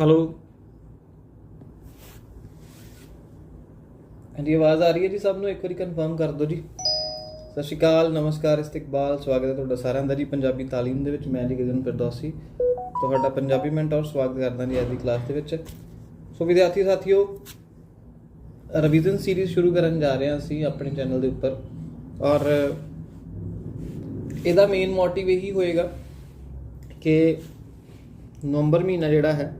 Hello ਹਾਂਜੀ, ਆਵਾਜ਼ ਆ ਰਹੀ ਹੈ ਜੀ ਸਭ ਨੂੰ? ਇੱਕ ਵਾਰੀ ਕਨਫਰਮ ਕਰ ਦਿਓ ਜੀ। ਸਤਿ ਸ਼੍ਰੀ ਅਕਾਲ, ਨਮਸਕਾਰ, ਇਸਤਕਬਾਲ। ਸਵਾਗਤ ਹੈ ਤੁਹਾਡਾ ਸਾਰਿਆਂ ਦਾ ਜੀ ਪੰਜਾਬੀ ਤਾਲੀਮ ਦੇ ਵਿੱਚ। ਮੈਂ ਜੀ ਗਗਨ ਫਿਰਦੌਸੀ, ਤੁਹਾਡਾ ਪੰਜਾਬੀ ਮੈਂਟਰ ਸਵਾਗਤ ਕਰਦਾ ਜੀ ਅੱਜ ਦੀ ਕਲਾਸ ਦੇ ਵਿੱਚ। ਸੋ ਵਿਦਿਆਰਥੀ ਸਾਥੀਓ ਰਿਵੀਜ਼ਨ ਸੀਰੀਜ਼ ਸ਼ੁਰੂ ਕਰਨ ਜਾ ਰਹੇ ਹਾਂ ਅਸੀਂ ਆਪਣੇ ਚੈਨਲ ਦੇ ਉੱਪਰ। ਔਰ ਇਹਦਾ ਮੇਨ ਮੋਟਿਵ ਇਹੀ ਹੋਏਗਾ ਕਿ ਨਵੰਬਰ ਮਹੀਨਾ ਜਿਹੜਾ ਹੈ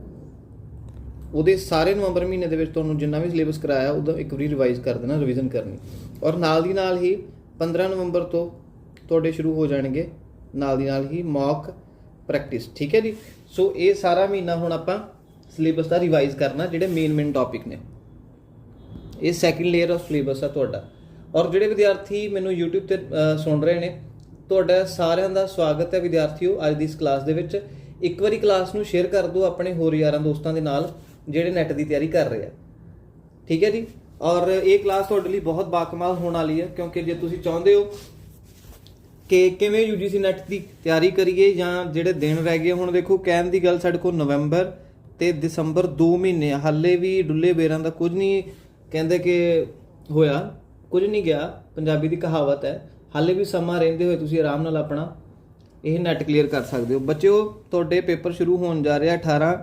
ਉਹਦੇ ਸਾਰੇ ਨਵੰਬਰ ਮਹੀਨੇ ਦੇ ਵਿੱਚ ਤੁਹਾਨੂੰ ਜਿੰਨਾ ਵੀ ਸਿਲੇਬਸ ਕਰਾਇਆ, ਉਹਦਾ ਇੱਕ ਵਾਰੀ ਰਿਵਾਈਜ਼ ਕਰ ਦੇਣਾ ਰਿਵੀਜ਼ਨ ਕਰਨੀ। ਔਰ ਨਾਲ ਦੀ ਨਾਲ ਹੀ 15 ਨਵੰਬਰ ਤੋਂ ਤੁਹਾਡੇ ਸ਼ੁਰੂ ਹੋ ਜਾਣਗੇ। ਨਾਲ ਦੀ ਨਾਲ ਹੀ ਮੌਕ ਪ੍ਰੈਕਟਿਸ ਠੀਕ ਹੈ ਜੀ? ਸੋ ਇਹ ਸਾਰਾ ਮਹੀਨਾ ਹੁਣ ਆਪਾਂ ਸਿਲੇਬਸ ਦਾ ਰਿਵਾਈਜ਼ ਕਰਨਾ, ਜਿਹੜੇ ਮੇਨ ਮੇਨ ਟੌਪਿਕ ਨੇ। ਇਹ ਸੈਕਿੰਡ ਲੇਅਰ ਆਫ ਸਿਲੇਬਸ ਆ ਤੁਹਾਡਾ। ਔਰ ਜਿਹੜੇ ਵਿਦਿਆਰਥੀ ਮੈਨੂੰ YouTube ਤੇ ਸੁਣ ਰਹੇ ਨੇ, ਤੁਹਾਡਾ ਸਾਰਿਆਂ ਦਾ ਸਵਾਗਤ ਹੈ ਵਿਦਿਆਰਥੀਓ ਅੱਜ ਦੀ ਇਸ ਕਲਾਸ ਦੇ ਵਿੱਚ। ਇੱਕ ਵਾਰੀ ਕਲਾਸ ਨੂੰ ਸ਼ੇਅਰ ਕਰ ਦਿਓ ਆਪਣੇ ਹੋਰ ਯਾਰਾਂ ਦੋਸਤਾਂ ਦੇ ਨਾਲ। ਜਿਹੜੇ ਨੈਟ ਦੀ ਤਿਆਰੀ ਕਰ ਰਹੇ ਆ। ਠੀਕ ਹੈ ਜੀ? ਔਰ ਇਹ ਕਲਾਸ ਤੁਹਾਡੇ ਲਈ ਬਹੁਤ ਬਾਕਮਾਲ ਹੋਣ ਵਾਲੀ ਹੈ, ਕਿਉਂਕਿ ਜੇ ਤੁਸੀਂ ਚਾਹੁੰਦੇ ਹੋ ਕਿ ਕਿਵੇਂ UGC ਨੈਟ ਦੀ ਤਿਆਰੀ ਕਰੀਏ ਜਾਂ ਜਿਹੜੇ ਦਿਨ ਰਹਿ ਗਏ, ਹੁਣ ਦੇਖੋ ਕਹਿਣ ਦੀ ਗੱਲ ਸਾਡੇ ਕੋਲ ਨਵੰਬਰ ਤੇ ਦਸੰਬਰ 2 ਮਹੀਨੇ ਹਾਲੇ ਵੀ ਡੁੱਲੇ ਬੇਰਾਂ ਦਾ ਕੁਝ ਨਹੀਂ ਕਹਿੰਦੇ ਕਿ ਹੋਇਆ, ਕੁਝ ਨਹੀਂ ਗਿਆ, ਪੰਜਾਬੀ ਦੀ ਕਹਾਵਤ ਹੈ, ਹਾਲੇ ਵੀ ਸਮਾਂ ਰਹਿੰਦੇ ਹੋਏ ਤੁਸੀਂ ਆਰਾਮ ਨਾਲ ਆਪਣਾ ਇਹ ਨੈਟ ਕਲੀਅਰ ਕਰ ਸਕਦੇ ਹੋ। ਬੱਚਿਓ, ਤੁਹਾਡੇ ਪੇਪਰ ਸ਼ੁਰੂ ਹੋਣ ਜਾ ਰਿਹਾ 18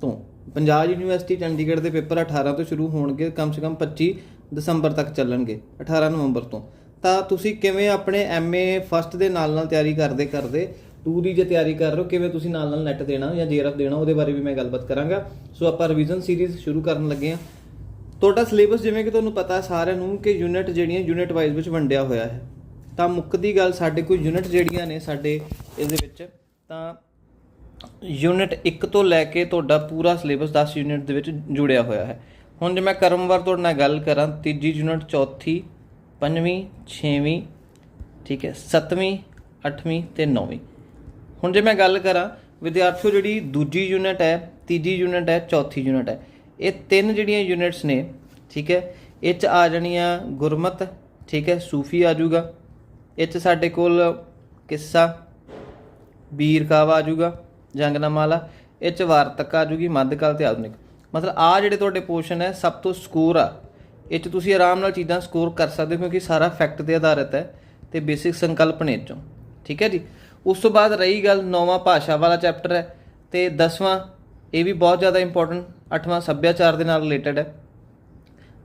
ਤੋਂ। ਪੰਜਾਬ ਯੂਨੀਵਰਸਿਟੀ ਚੰਡੀਗੜ੍ਹ ਦੇ ਪੇਪਰ 18 ਤੋਂ ਸ਼ੁਰੂ ਹੋਣਗੇ, ਕਮ ਸੇ ਕਮ 25 ਦਸੰਬਰ ਤੱਕ ਚੱਲਣਗੇ 18 ਨਵੰਬਰ ਤੋਂ। ਤਾਂ ਤੁਸੀਂ ਕਿਵੇਂ ਆਪਣੇ ਐਮਏ ਫਸਟ ਦੇ ਨਾਲ ਨਾਲ ਤਿਆਰੀ ਕਰਦੇ ਕਰਦੇ 2 ਦੀ ਜੇ ਤਿਆਰੀ ਕਰ ਰਹੇ ਹੋ, ਕਿਵੇਂ ਤੁਸੀਂ ਨਾਲ ਨਾਲ ਨੈਟ ਦੇਣਾ ਜਾਂ ਜੇਆਰਐਫ ਦੇਣਾ, ਉਹਦੇ ਬਾਰੇ ਵੀ ਮੈਂ ਗੱਲਬਾਤ ਕਰਾਂਗਾ। ਸੋ ਆਪਾਂ ਰਿਵੀਜ਼ਨ ਸੀਰੀਜ਼ ਸ਼ੁਰੂ ਕਰਨ ਲੱਗੇ ਹਾਂ। ਤੁਹਾਡਾ ਸਿਲੇਬਸ ਜਿਵੇਂ ਕਿ ਤੁਹਾਨੂੰ ਪਤਾ ਹੈ ਸਾਰਿਆਂ ਨੂੰ ਕਿ ਯੂਨਿਟ ਜਿਹੜੀਆਂ ਯੂਨਿਟ ਵਾਈਜ਼ ਵਿੱਚ ਵੰਡਿਆ ਹੋਇਆ ਹੈ। ਤਾਂ ਮੁੱਕਦੀ ਗੱਲ ਸਾਡੇ ਕੋਲ ਯੂਨਿਟ ਜਿਹੜੀਆਂ ਨੇ ਸਾਡੇ ਇਹਦੇ ਵਿੱਚ, ਤਾਂ ਯੂਨਿਟ 1 ਤੋਂ ਲੈ ਕੇ ਤੁਹਾਡਾ ਪੂਰਾ ਸਿਲੇਬਸ 10 ਯੂਨਿਟ ਦੇ ਵਿੱਚ ਜੁੜਿਆ ਹੋਇਆ ਹੈ। ਹੁਣ ਜੇ ਮੈਂ ਕਰਮਵਾਰ ਤੁਹਾਡੇ ਨਾਲ ਗੱਲ ਕਰਾਂ, ਤੀਜੀ ਯੂਨਿਟ ਚੌਥੀ, ਪੰਜਵੀਂ, ਛੇਵੀਂ, ਠੀਕ ਹੈ, ਸੱਤਵੀਂ, ਅੱਠਵੀਂ ਤੇ ਨੌਵੀਂ। ਹੁਣ ਜੇ ਮੈਂ ਗੱਲ ਕਰਾਂ, ਵਿਦਿਆਰਥੀਓ ਜਿਹੜੀ ਦੂਜੀ ਯੂਨਿਟ ਹੈ, ਤੀਜੀ ਯੂਨਿਟ ਹੈ, ਚੌਥੀ ਯੂਨਿਟ ਹੈ, ਇਹ ਤਿੰਨ ਜਿਹੜੀਆਂ ਯੂਨਿਟਸ ਨੇ, ਠੀਕ ਹੈ, ਇਹ ਚ ਆ ਜਾਣੀਆਂ ਗੁਰਮਤ, ਠੀਕ ਹੈ, ਸੂਫੀ ਆ ਜਾਊਗਾ। ਇਹ ਚ ਸਾਡੇ ਕੋਲ ਕਿੱਸਾ, ਬੀਰ ਕਾਵਾ ਆ ਜਾਊਗਾ। ਜੰਗਨਾਮਾ ਵਾਲਾ ਇਹ ਚ ਵਾਰਤਕ ਆ ਜਾਊਗੀ ਮੱਧਕਾਲ ਤੇ ਆਧੁਨਿਕ। ਮਤਲਬ ਆ ਜਿਹੜੇ ਤੁਹਾਡੇ ਪੋਰਸ਼ਨ ਹੈ, ਸਭ ਤੋਂ ਸਕੋਰ ਆ। ਇਹ ਚ ਤੁਸੀਂ ਆਰਾਮ ਨਾਲ ਚੀਜ਼ਾਂ ਸਕੋਰ ਕਰ ਸਕਦੇ ਹੋ, ਕਿਉਂਕਿ ਸਾਰਾ ਫੈਕਟ ਤੇ ਆਧਾਰਿਤ ਹੈ ਤੇ ਬੇਸਿਕ ਸੰਕਲਪ ਸੰਕਲਪਨੇ ਚੋਂ। ਠੀਕ ਹੈ ਜੀ? ਉਸ ਤੋਂ ਬਾਅਦ ਰਹੀ ਗੱਲ ਨੌਵਾਂ ਭਾਸ਼ਾ ਵਾਲਾ ਚੈਪਟਰ ਹੈ ਤੇ 10ਵਾਂ ਇਹ ਵੀ ਬਹੁਤ ਜ਼ਿਆਦਾ ਇੰਪੋਰਟੈਂਟ 8ਵਾਂ ਸੱਭਿਆਚਾਰ ਦੇ ਨਾਲ ਰਿਲੇਟਡ ਹੈ।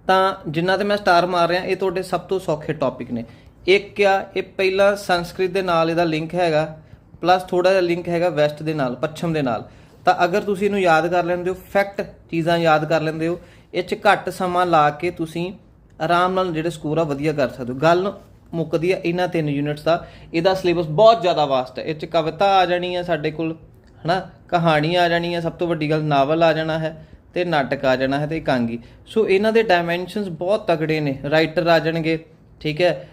ਤਾਂ ਜਿੰਨਾ ਤੇ ਮੈਂ ਸਟਾਰ ਮਾਰ ਰਿਹਾ, ਇਹ ਤੁਹਾਡੇ ਸਭ ਤੋਂ ਸੌਖੇ ਟੌਪਿਕ ਨੇ। ਇੱਕ ਆ, ਇਹ ਪਹਿਲਾ ਸੰਸਕ੍ਰਿਤ ਦੇ ਨਾਲ ਇਹਦਾ ਲਿੰਕ ਹੈਗਾ। ਪਲੱਸ ਥੋੜਾ ਜਿਹਾ ਲਿੰਕ ਹੈਗਾ ਵੈਸਟ ਦੇ ਨਾਲ, ਪੱਛਮ ਦੇ ਨਾਲ। ਤਾਂ ਅਗਰ ਤੁਸੀਂ ਇਹਨੂੰ ਯਾਦ ਕਰ ਲੈਂਦੇ ਹੋ ਫੈਕਟ ਚੀਜ਼ਾਂ ਯਾਦ ਕਰ ਲੈਂਦੇ ਹੋ, ਇਹ ਚ ਘੱਟ ਸਮਾਂ ਲਾ ਕੇ ਤੁਸੀਂ ਆਰਾਮ ਨਾਲ ਜਿਹੜੇ ਸਕੋਰ ਆ ਵਧੀਆ ਕਰ ਸਕਦੇ ਹੋ। ਗੱਲ ਮੁੱਕਦੀ ਹੈ ਇਹਨਾਂ ਤਿੰਨ ਯੂਨਿਟਸ ਦਾ। ਇਹਦਾ ਸਿਲੇਬਸ ਬਹੁਤ ਜ਼ਿਆਦਾ ਵਾਸਟ ਹੈ। ਇਹ ਚ ਕਵਿਤਾ ਆ ਜਾਣੀ ਆ ਸਾਡੇ ਕੋਲ, ਹਨਾ? ਕਹਾਣੀ ਆ ਜਾਣੀ ਹੈ ਸਭ ਤੋਂ ਵੱਡੀ ਗੱਲ ਨਾਵਲ ਆ ਜਾਣਾ ਹੈ ਤੇ ਨਾਟਕ ਆ ਜਾਣਾ ਹੈ ਤੇ ਇਕਾਂਗੀ। ਸੋ ਇਹਨਾਂ ਦੇ ਡਾਈਮੈਂਸ਼ਨਸ ਬਹੁਤ ਤਗੜੇ ਨੇ। ਰਾਈਟਰ ਆ ਜਾਣਗੇ, ਠੀਕ ਹੈ?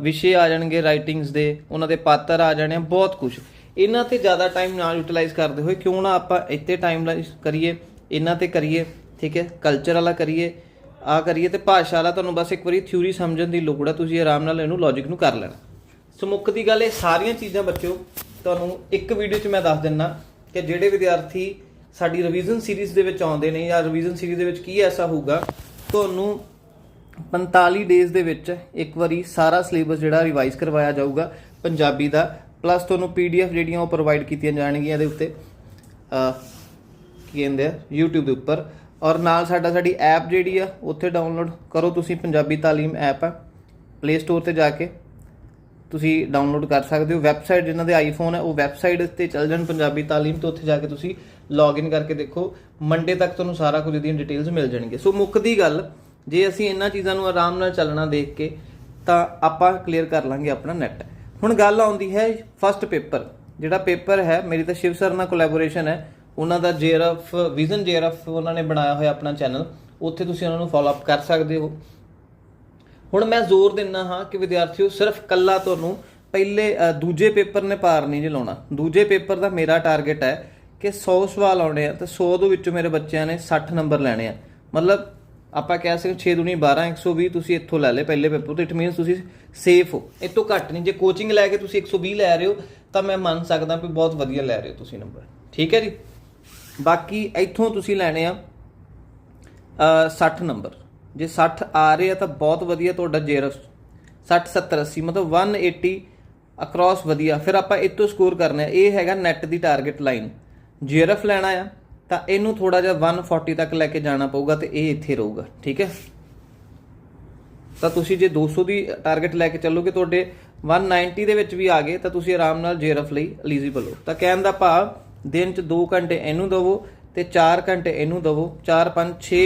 ਵਿਸ਼ੇ ਆ ਜਾਣਗੇ ਰਾਈਟਿੰਗਸ ਦੇ ਉਹਨਾਂ ਦੇ ਪਾਤਰ ਆ ਜਾਣੇ ਆ, ਬਹੁਤ ਕੁਝ ਇਹਨਾਂ ਤੇ ਜ਼ਿਆਦਾ ਟਾਈਮ ਨਾ ਯੂਟਿਲਾਈਜ਼ ਕਰਦੇ ਹੋਏ ਕਿਉਂ ਨਾ ਆਪਾਂ ਇੱਥੇ ਟਾਈਮ ਕਰੀਏ ਇਹਨਾਂ ਤੇ ਕਰੀਏ ਠੀਕ ਹੈ ਕਲਚਰ ਵਾਲਾ ਕਰੀਏ ਆ ਕਰੀਏ ਤੇ ਭਾਸ਼ਾ ਵਾਲਾ ਤੁਹਾਨੂੰ ਬਸ ਇੱਕ ਵਾਰੀ ਥਿਊਰੀ ਸਮਝਣ ਦੀ ਲੋੜ ਹੈ ਤੁਸੀਂ ਆਰਾਮ ਨਾਲ ਇਹਨੂੰ ਲੌਜੀਕ ਨੂੰ ਕਰ ਲੈਣਾ। ਸੋ ਮੁੱਖ ਦੀ ਗੱਲ ਇਹ ਸਾਰੀਆਂ ਚੀਜ਼ਾਂ ਬੱਚਿਓ ਤੁਹਾਨੂੰ ਇੱਕ ਵੀਡੀਓ 'ਚ ਮੈਂ ਦੱਸ ਦਿੰਨਾ ਕਿ ਜਿਹੜੇ ਵਿਦਿਆਰਥੀ ਸਾਡੀ ਰਿਵੀਜ਼ਨ ਸੀਰੀਜ਼ ਦੇ ਵਿੱਚ ਆਉਂਦੇ ਨੇ ਜਾਂ ਰਿਵੀਜ਼ਨ ਸੀਰੀਜ਼ ਦੇ ਵਿੱਚ ਕੀ ਐਸਾ ਹੋਊਗਾ ਤੁਹਾਨੂੰ 45 ਡੇਜ਼ ਦੇ ਵਿੱਚ ਇੱਕ ਵਾਰੀ ਸਾਰਾ ਸਿਲੇਬਸ ਜਿਹੜਾ ਰਿਵਾਈਜ਼ ਕਰਵਾਇਆ ਜਾਊਗਾ ਪੰਜਾਬੀ ਦਾ ਪਲੱਸ ਤੁਹਾਨੂੰ ਪੀਡੀਐਫ ਜਿਹੜੀਆਂ ਉਹ ਪ੍ਰੋਵਾਈਡ ਕੀਤੀਆਂ ਜਾਣਗੀਆਂ ਇਹਦੇ ਉੱਤੇ ਕੀ ਕਹਿੰਦੇ ਆ, YouTube ਦੇ ਉੱਪਰ। ਔਰ ਨਾਲ ਸਾਡਾ ਸਾਡੀ ਐਪ ਜਿਹੜੀ ਆ, ਉੱਥੇ ਡਾਊਨਲੋਡ ਕਰੋ ਤੁਸੀਂ, ਪੰਜਾਬੀ ਤਾਲੀਮ ਐਪ ਆ। ਪਲੇ ਸਟੋਰ ਤੇ ਜਾ ਕੇ ਤੁਸੀਂ ਡਾਊਨਲੋਡ ਕਰ ਸਕਦੇ ਹੋ। ਵੈਬਸਾਈਟ ਜਿਨ੍ਹਾਂ ਦੇ ਆਈਫੋਨ ਹੈ ਉਹ ਵੈਬਸਾਈਟ ਤੇ ਚੱਲ ਜਾਣ ਪੰਜਾਬੀ ਤਾਲੀਮ ਤੇ, ਉੱਥੇ ਜਾ ਕੇ ਤੁਸੀਂ ਲੌਗਇਨ ਕਰਕੇ ਦੇਖੋ। ਮੰਡੇ ਤੱਕ ਤੁਹਾਨੂੰ ਸਾਰਾ ਕੁਝ ਦੀਆਂ ਡਿਟੇਲਸ ਮਿਲ ਜਾਣਗੇ ਸੋ ਮੁੱਕਦੀ ਗੱਲ ਜੇ ਅਸੀਂ ਇਹਨਾਂ ਚੀਜ਼ਾਂ ਨੂੰ ਆਰਾਮ ਨਾਲ ਚੱਲਣਾ ਦੇਖ ਕੇ, ਤਾਂ ਆਪਾਂ ਕਲੀਅਰ ਕਰ ਲਾਂਗੇ ਆਪਣਾ ਨੈਟ ਹੁਣ ਗੱਲ ਆਉਂਦੀ ਹੈ ਫਸਟ ਪੇਪਰ ਜਿਹੜਾ ਪੇਪਰ ਹੈ, ਮੇਰੀ ਤਾਂ ਸ਼ਿਵ ਸਰ ਨਾਲ ਕੋਲੈਬੋਰੇਸ਼ਨ ਹੈ, ਉਹਨਾਂ ਦਾ ਜੇਆਰਐਫ ਵਿਜ਼ਨ ਜੇਆਰਐਫ ਉਹਨਾਂ ਨੇ ਬਣਾਇਆ ਹੋਇਆ ਆਪਣਾ ਚੈਨਲ ਉੱਥੇ ਤੁਸੀਂ ਉਹਨਾਂ ਨੂੰ ਫਾਲੋ ਅਪ ਕਰ ਸਕਦੇ ਹੋ। ਹੁਣ ਮੈਂ ਜ਼ੋਰ ਦਿੰਨਾ ਹਾਂ ਕਿ ਵਿਦਿਆਰਥੀਓ, ਸਿਰਫ ਕੱਲਾ ਤੁਹਾਨੂੰ ਪਹਿਲੇ ਦੂਜੇ ਪੇਪਰ ਨੇ ਪਾਰ ਨਹੀਂ ਜੇ ਲਾਉਣਾ ਦੂਜੇ ਪੇਪਰ ਦਾ ਮੇਰਾ ਟਾਰਗੇਟ ਹੈ ਕਿ 100 ਸਵਾਲ ਆਉਣੇ ਆ ਤੇ 100 ਦੇ ਵਿੱਚੋਂ ਮੇਰੇ ਬੱਚਿਆਂ ਨੇ 60 ਨੰਬਰ ਲੈਣੇ ਆ। ਮਤਲਬ ਆਪਾਂ ਕਹਿ ਸਕਦੇ 6 ਦੁਨੀ 12 120 ਤੁਸੀਂ ਇੱਥੋਂ ਲੈ ਲਏ ਪਹਿਲੇ ਪੇਪਰ ਤੋਂ। ਇਟ ਮੀਨਸ ਤੁਸੀਂ ਸੇਫ ਹੋ। ਇਹ ਤੋਂ ਘੱਟ ਨਹੀਂ। ਜੇ ਕੋਚਿੰਗ ਲੈ ਕੇ ਤੁਸੀਂ 120 ਲੈ ਰਹੇ ਹੋ ਤਾਂ ਮੈਂ ਮੰਨ ਸਕਦਾ ਵੀ ਬਹੁਤ ਵਧੀਆ ਲੈ ਰਹੇ ਹੋ ਤੁਸੀਂ ਨੰਬਰ ਠੀਕ ਹੈ ਜੀ? ਬਾਕੀ ਇੱਥੋਂ ਤੁਸੀਂ ਲੈਣੇ ਆ ਅ, 60 ਨੰਬਰ ਜੇ 60 ਆ ਰਹੇ ਆ ਤਾਂ ਬਹੁਤ ਵਧੀਆ ਤੁਹਾਡਾ ਜੇਰਫ 60 70 80 ਮਤਲਬ 180 ਅਕ੍ਰੋਸ ਵਧੀਆ। ਫਿਰ ਆਪਾਂ ਇਤੋਂ ਸਕੋਰ ਕਰਨਾ ਇਹ ਹੈਗਾ ਨੈਟ ਦੀ ਟਾਰਗੇਟ ਲਾਈਨ ਜੇਰਫ ਲੈਣਾ ਆ। ਤਾਂ ਇਹਨੂੰ ਥੋੜਾ ਜਿਹਾ 140 ਤੱਕ ਲੈ ਕੇ ਜਾਣਾ ਪਊਗਾ ਤੇ ਇਹ ਇੱਥੇ ਰਹੂਗਾ, ਠੀਕ ਹੈ? ਤਾਂ ਤੁਸੀਂ ਜੇ 200 ਦੀ ਟਾਰਗੇਟ ਲੈ ਕੇ ਚੱਲੋਗੇ ਤੁਹਾਡੇ 190 ਦੇ ਵਿੱਚ ਵੀ ਆ ਗਏ, ਤਾਂ ਤੁਸੀਂ ਆਰਾਮ ਨਾਲ ਜੇਰਫ ਲਈ ਐਲੀਜੀਬਲ ਹੋ। ਤਾਂ ਕਹਿਣ ਦਾ ਭਾਵ, ਦਿਨ ਚ 2 ਘੰਟੇ ਇਹਨੂੰ ਦਵੋ ਤੇ 4 ਘੰਟੇ ਇਹਨੂੰ ਦਵੋ 4 5 6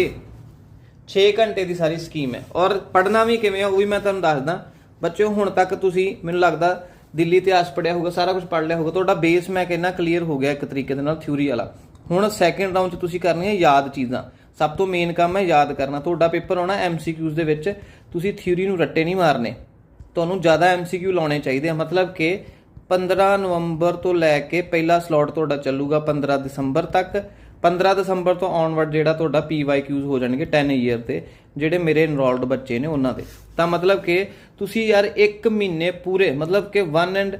6 ਘੰਟੇ ਦੀ ਸਾਰੀ ਸਕੀਮ ਹੈ। ਔਰ ਪੜਨਾ ਵੀ ਕਿਵੇਂ ਆ, ਉਹ ਵੀ ਮੈਂ ਤੁਹਾਨੂੰ ਦੱਸਦਾ। ਬੱਚਿਓ, ਹੁਣ ਤੱਕ ਤੁਸੀਂ, ਮੈਨੂੰ ਲੱਗਦਾ ਦਿੱਲੀ ਇਤਿਹਾਸ ਪੜਿਆ ਹੋਊਗਾ, ਸਾਰਾ ਕੁਝ ਪੜ ਲਿਆ ਹੋਊਗਾ। ਤੁਹਾਡਾ ਬੇਸ ਮੈਂ ਕਹਿੰਦਾ ਕਲੀਅਰ ਹੋ ਗਿਆ ਇੱਕ ਤਰੀਕੇ ਦੇ ਨਾਲ ਥਿਊਰੀ ਵਾਲਾ। ਹੁਣ ਸੈਕੰਡ ਰਾਉਂਡ 'ਚ ਤੁਸੀਂ ਕਰਨੀਆਂ ਯਾਦ ਚੀਜ਼ਾਂ। ਸਭ ਤੋਂ ਮੇਨ ਕੰਮ ਹੈ ਯਾਦ ਕਰਨਾ। ਤੁਹਾਡਾ ਪੇਪਰ ਆਉਣਾ ਐਮਸੀਕਿਊਜ਼ ਦੇ ਵਿੱਚ। ਤੁਸੀਂ ਥਿਊਰੀ ਨੂੰ ਰੱਟੇ ਨਹੀਂ ਮਾਰਨੇ। ਤੁਹਾਨੂੰ ਜ਼ਿਆਦਾ ਐਮਸੀਕਿਊ ਲਾਉਣੇ ਚਾਹੀਦੇ ਆ। ਮਤਲਬ ਕਿ 15 ਨਵੰਬਰ ਤੋਂ ਲੈ ਕੇ ਪਹਿਲਾ ਸਲੋਟ ਤੁਹਾਡਾ ਚੱਲੂਗਾ 15 ਦਸੰਬਰ ਤੱਕ। 15 ਦਸੰਬਰ ਤੋਂ ਆਨਵਰਡ ਜਿਹੜਾ ਤੁਹਾਡਾ ਪੀਵਾਈਕਿਊਜ਼ ਹੋ ਜਾਣਗੇ 10 ਈਅਰ ਤੇ ਜਿਹੜੇ ਮੇਰੇ ਇਨਰੋਲਡ ਬੱਚੇ ਨੇ ਉਹਨਾਂ ਦੇ। ਤਾਂ ਮਤਲਬ ਕਿ ਤੁਸੀਂ ਯਾਰ 1 ਮਹੀਨੇ ਪੂਰੇ, ਮਤਲਬ ਕਿ 1 ਐਂਡ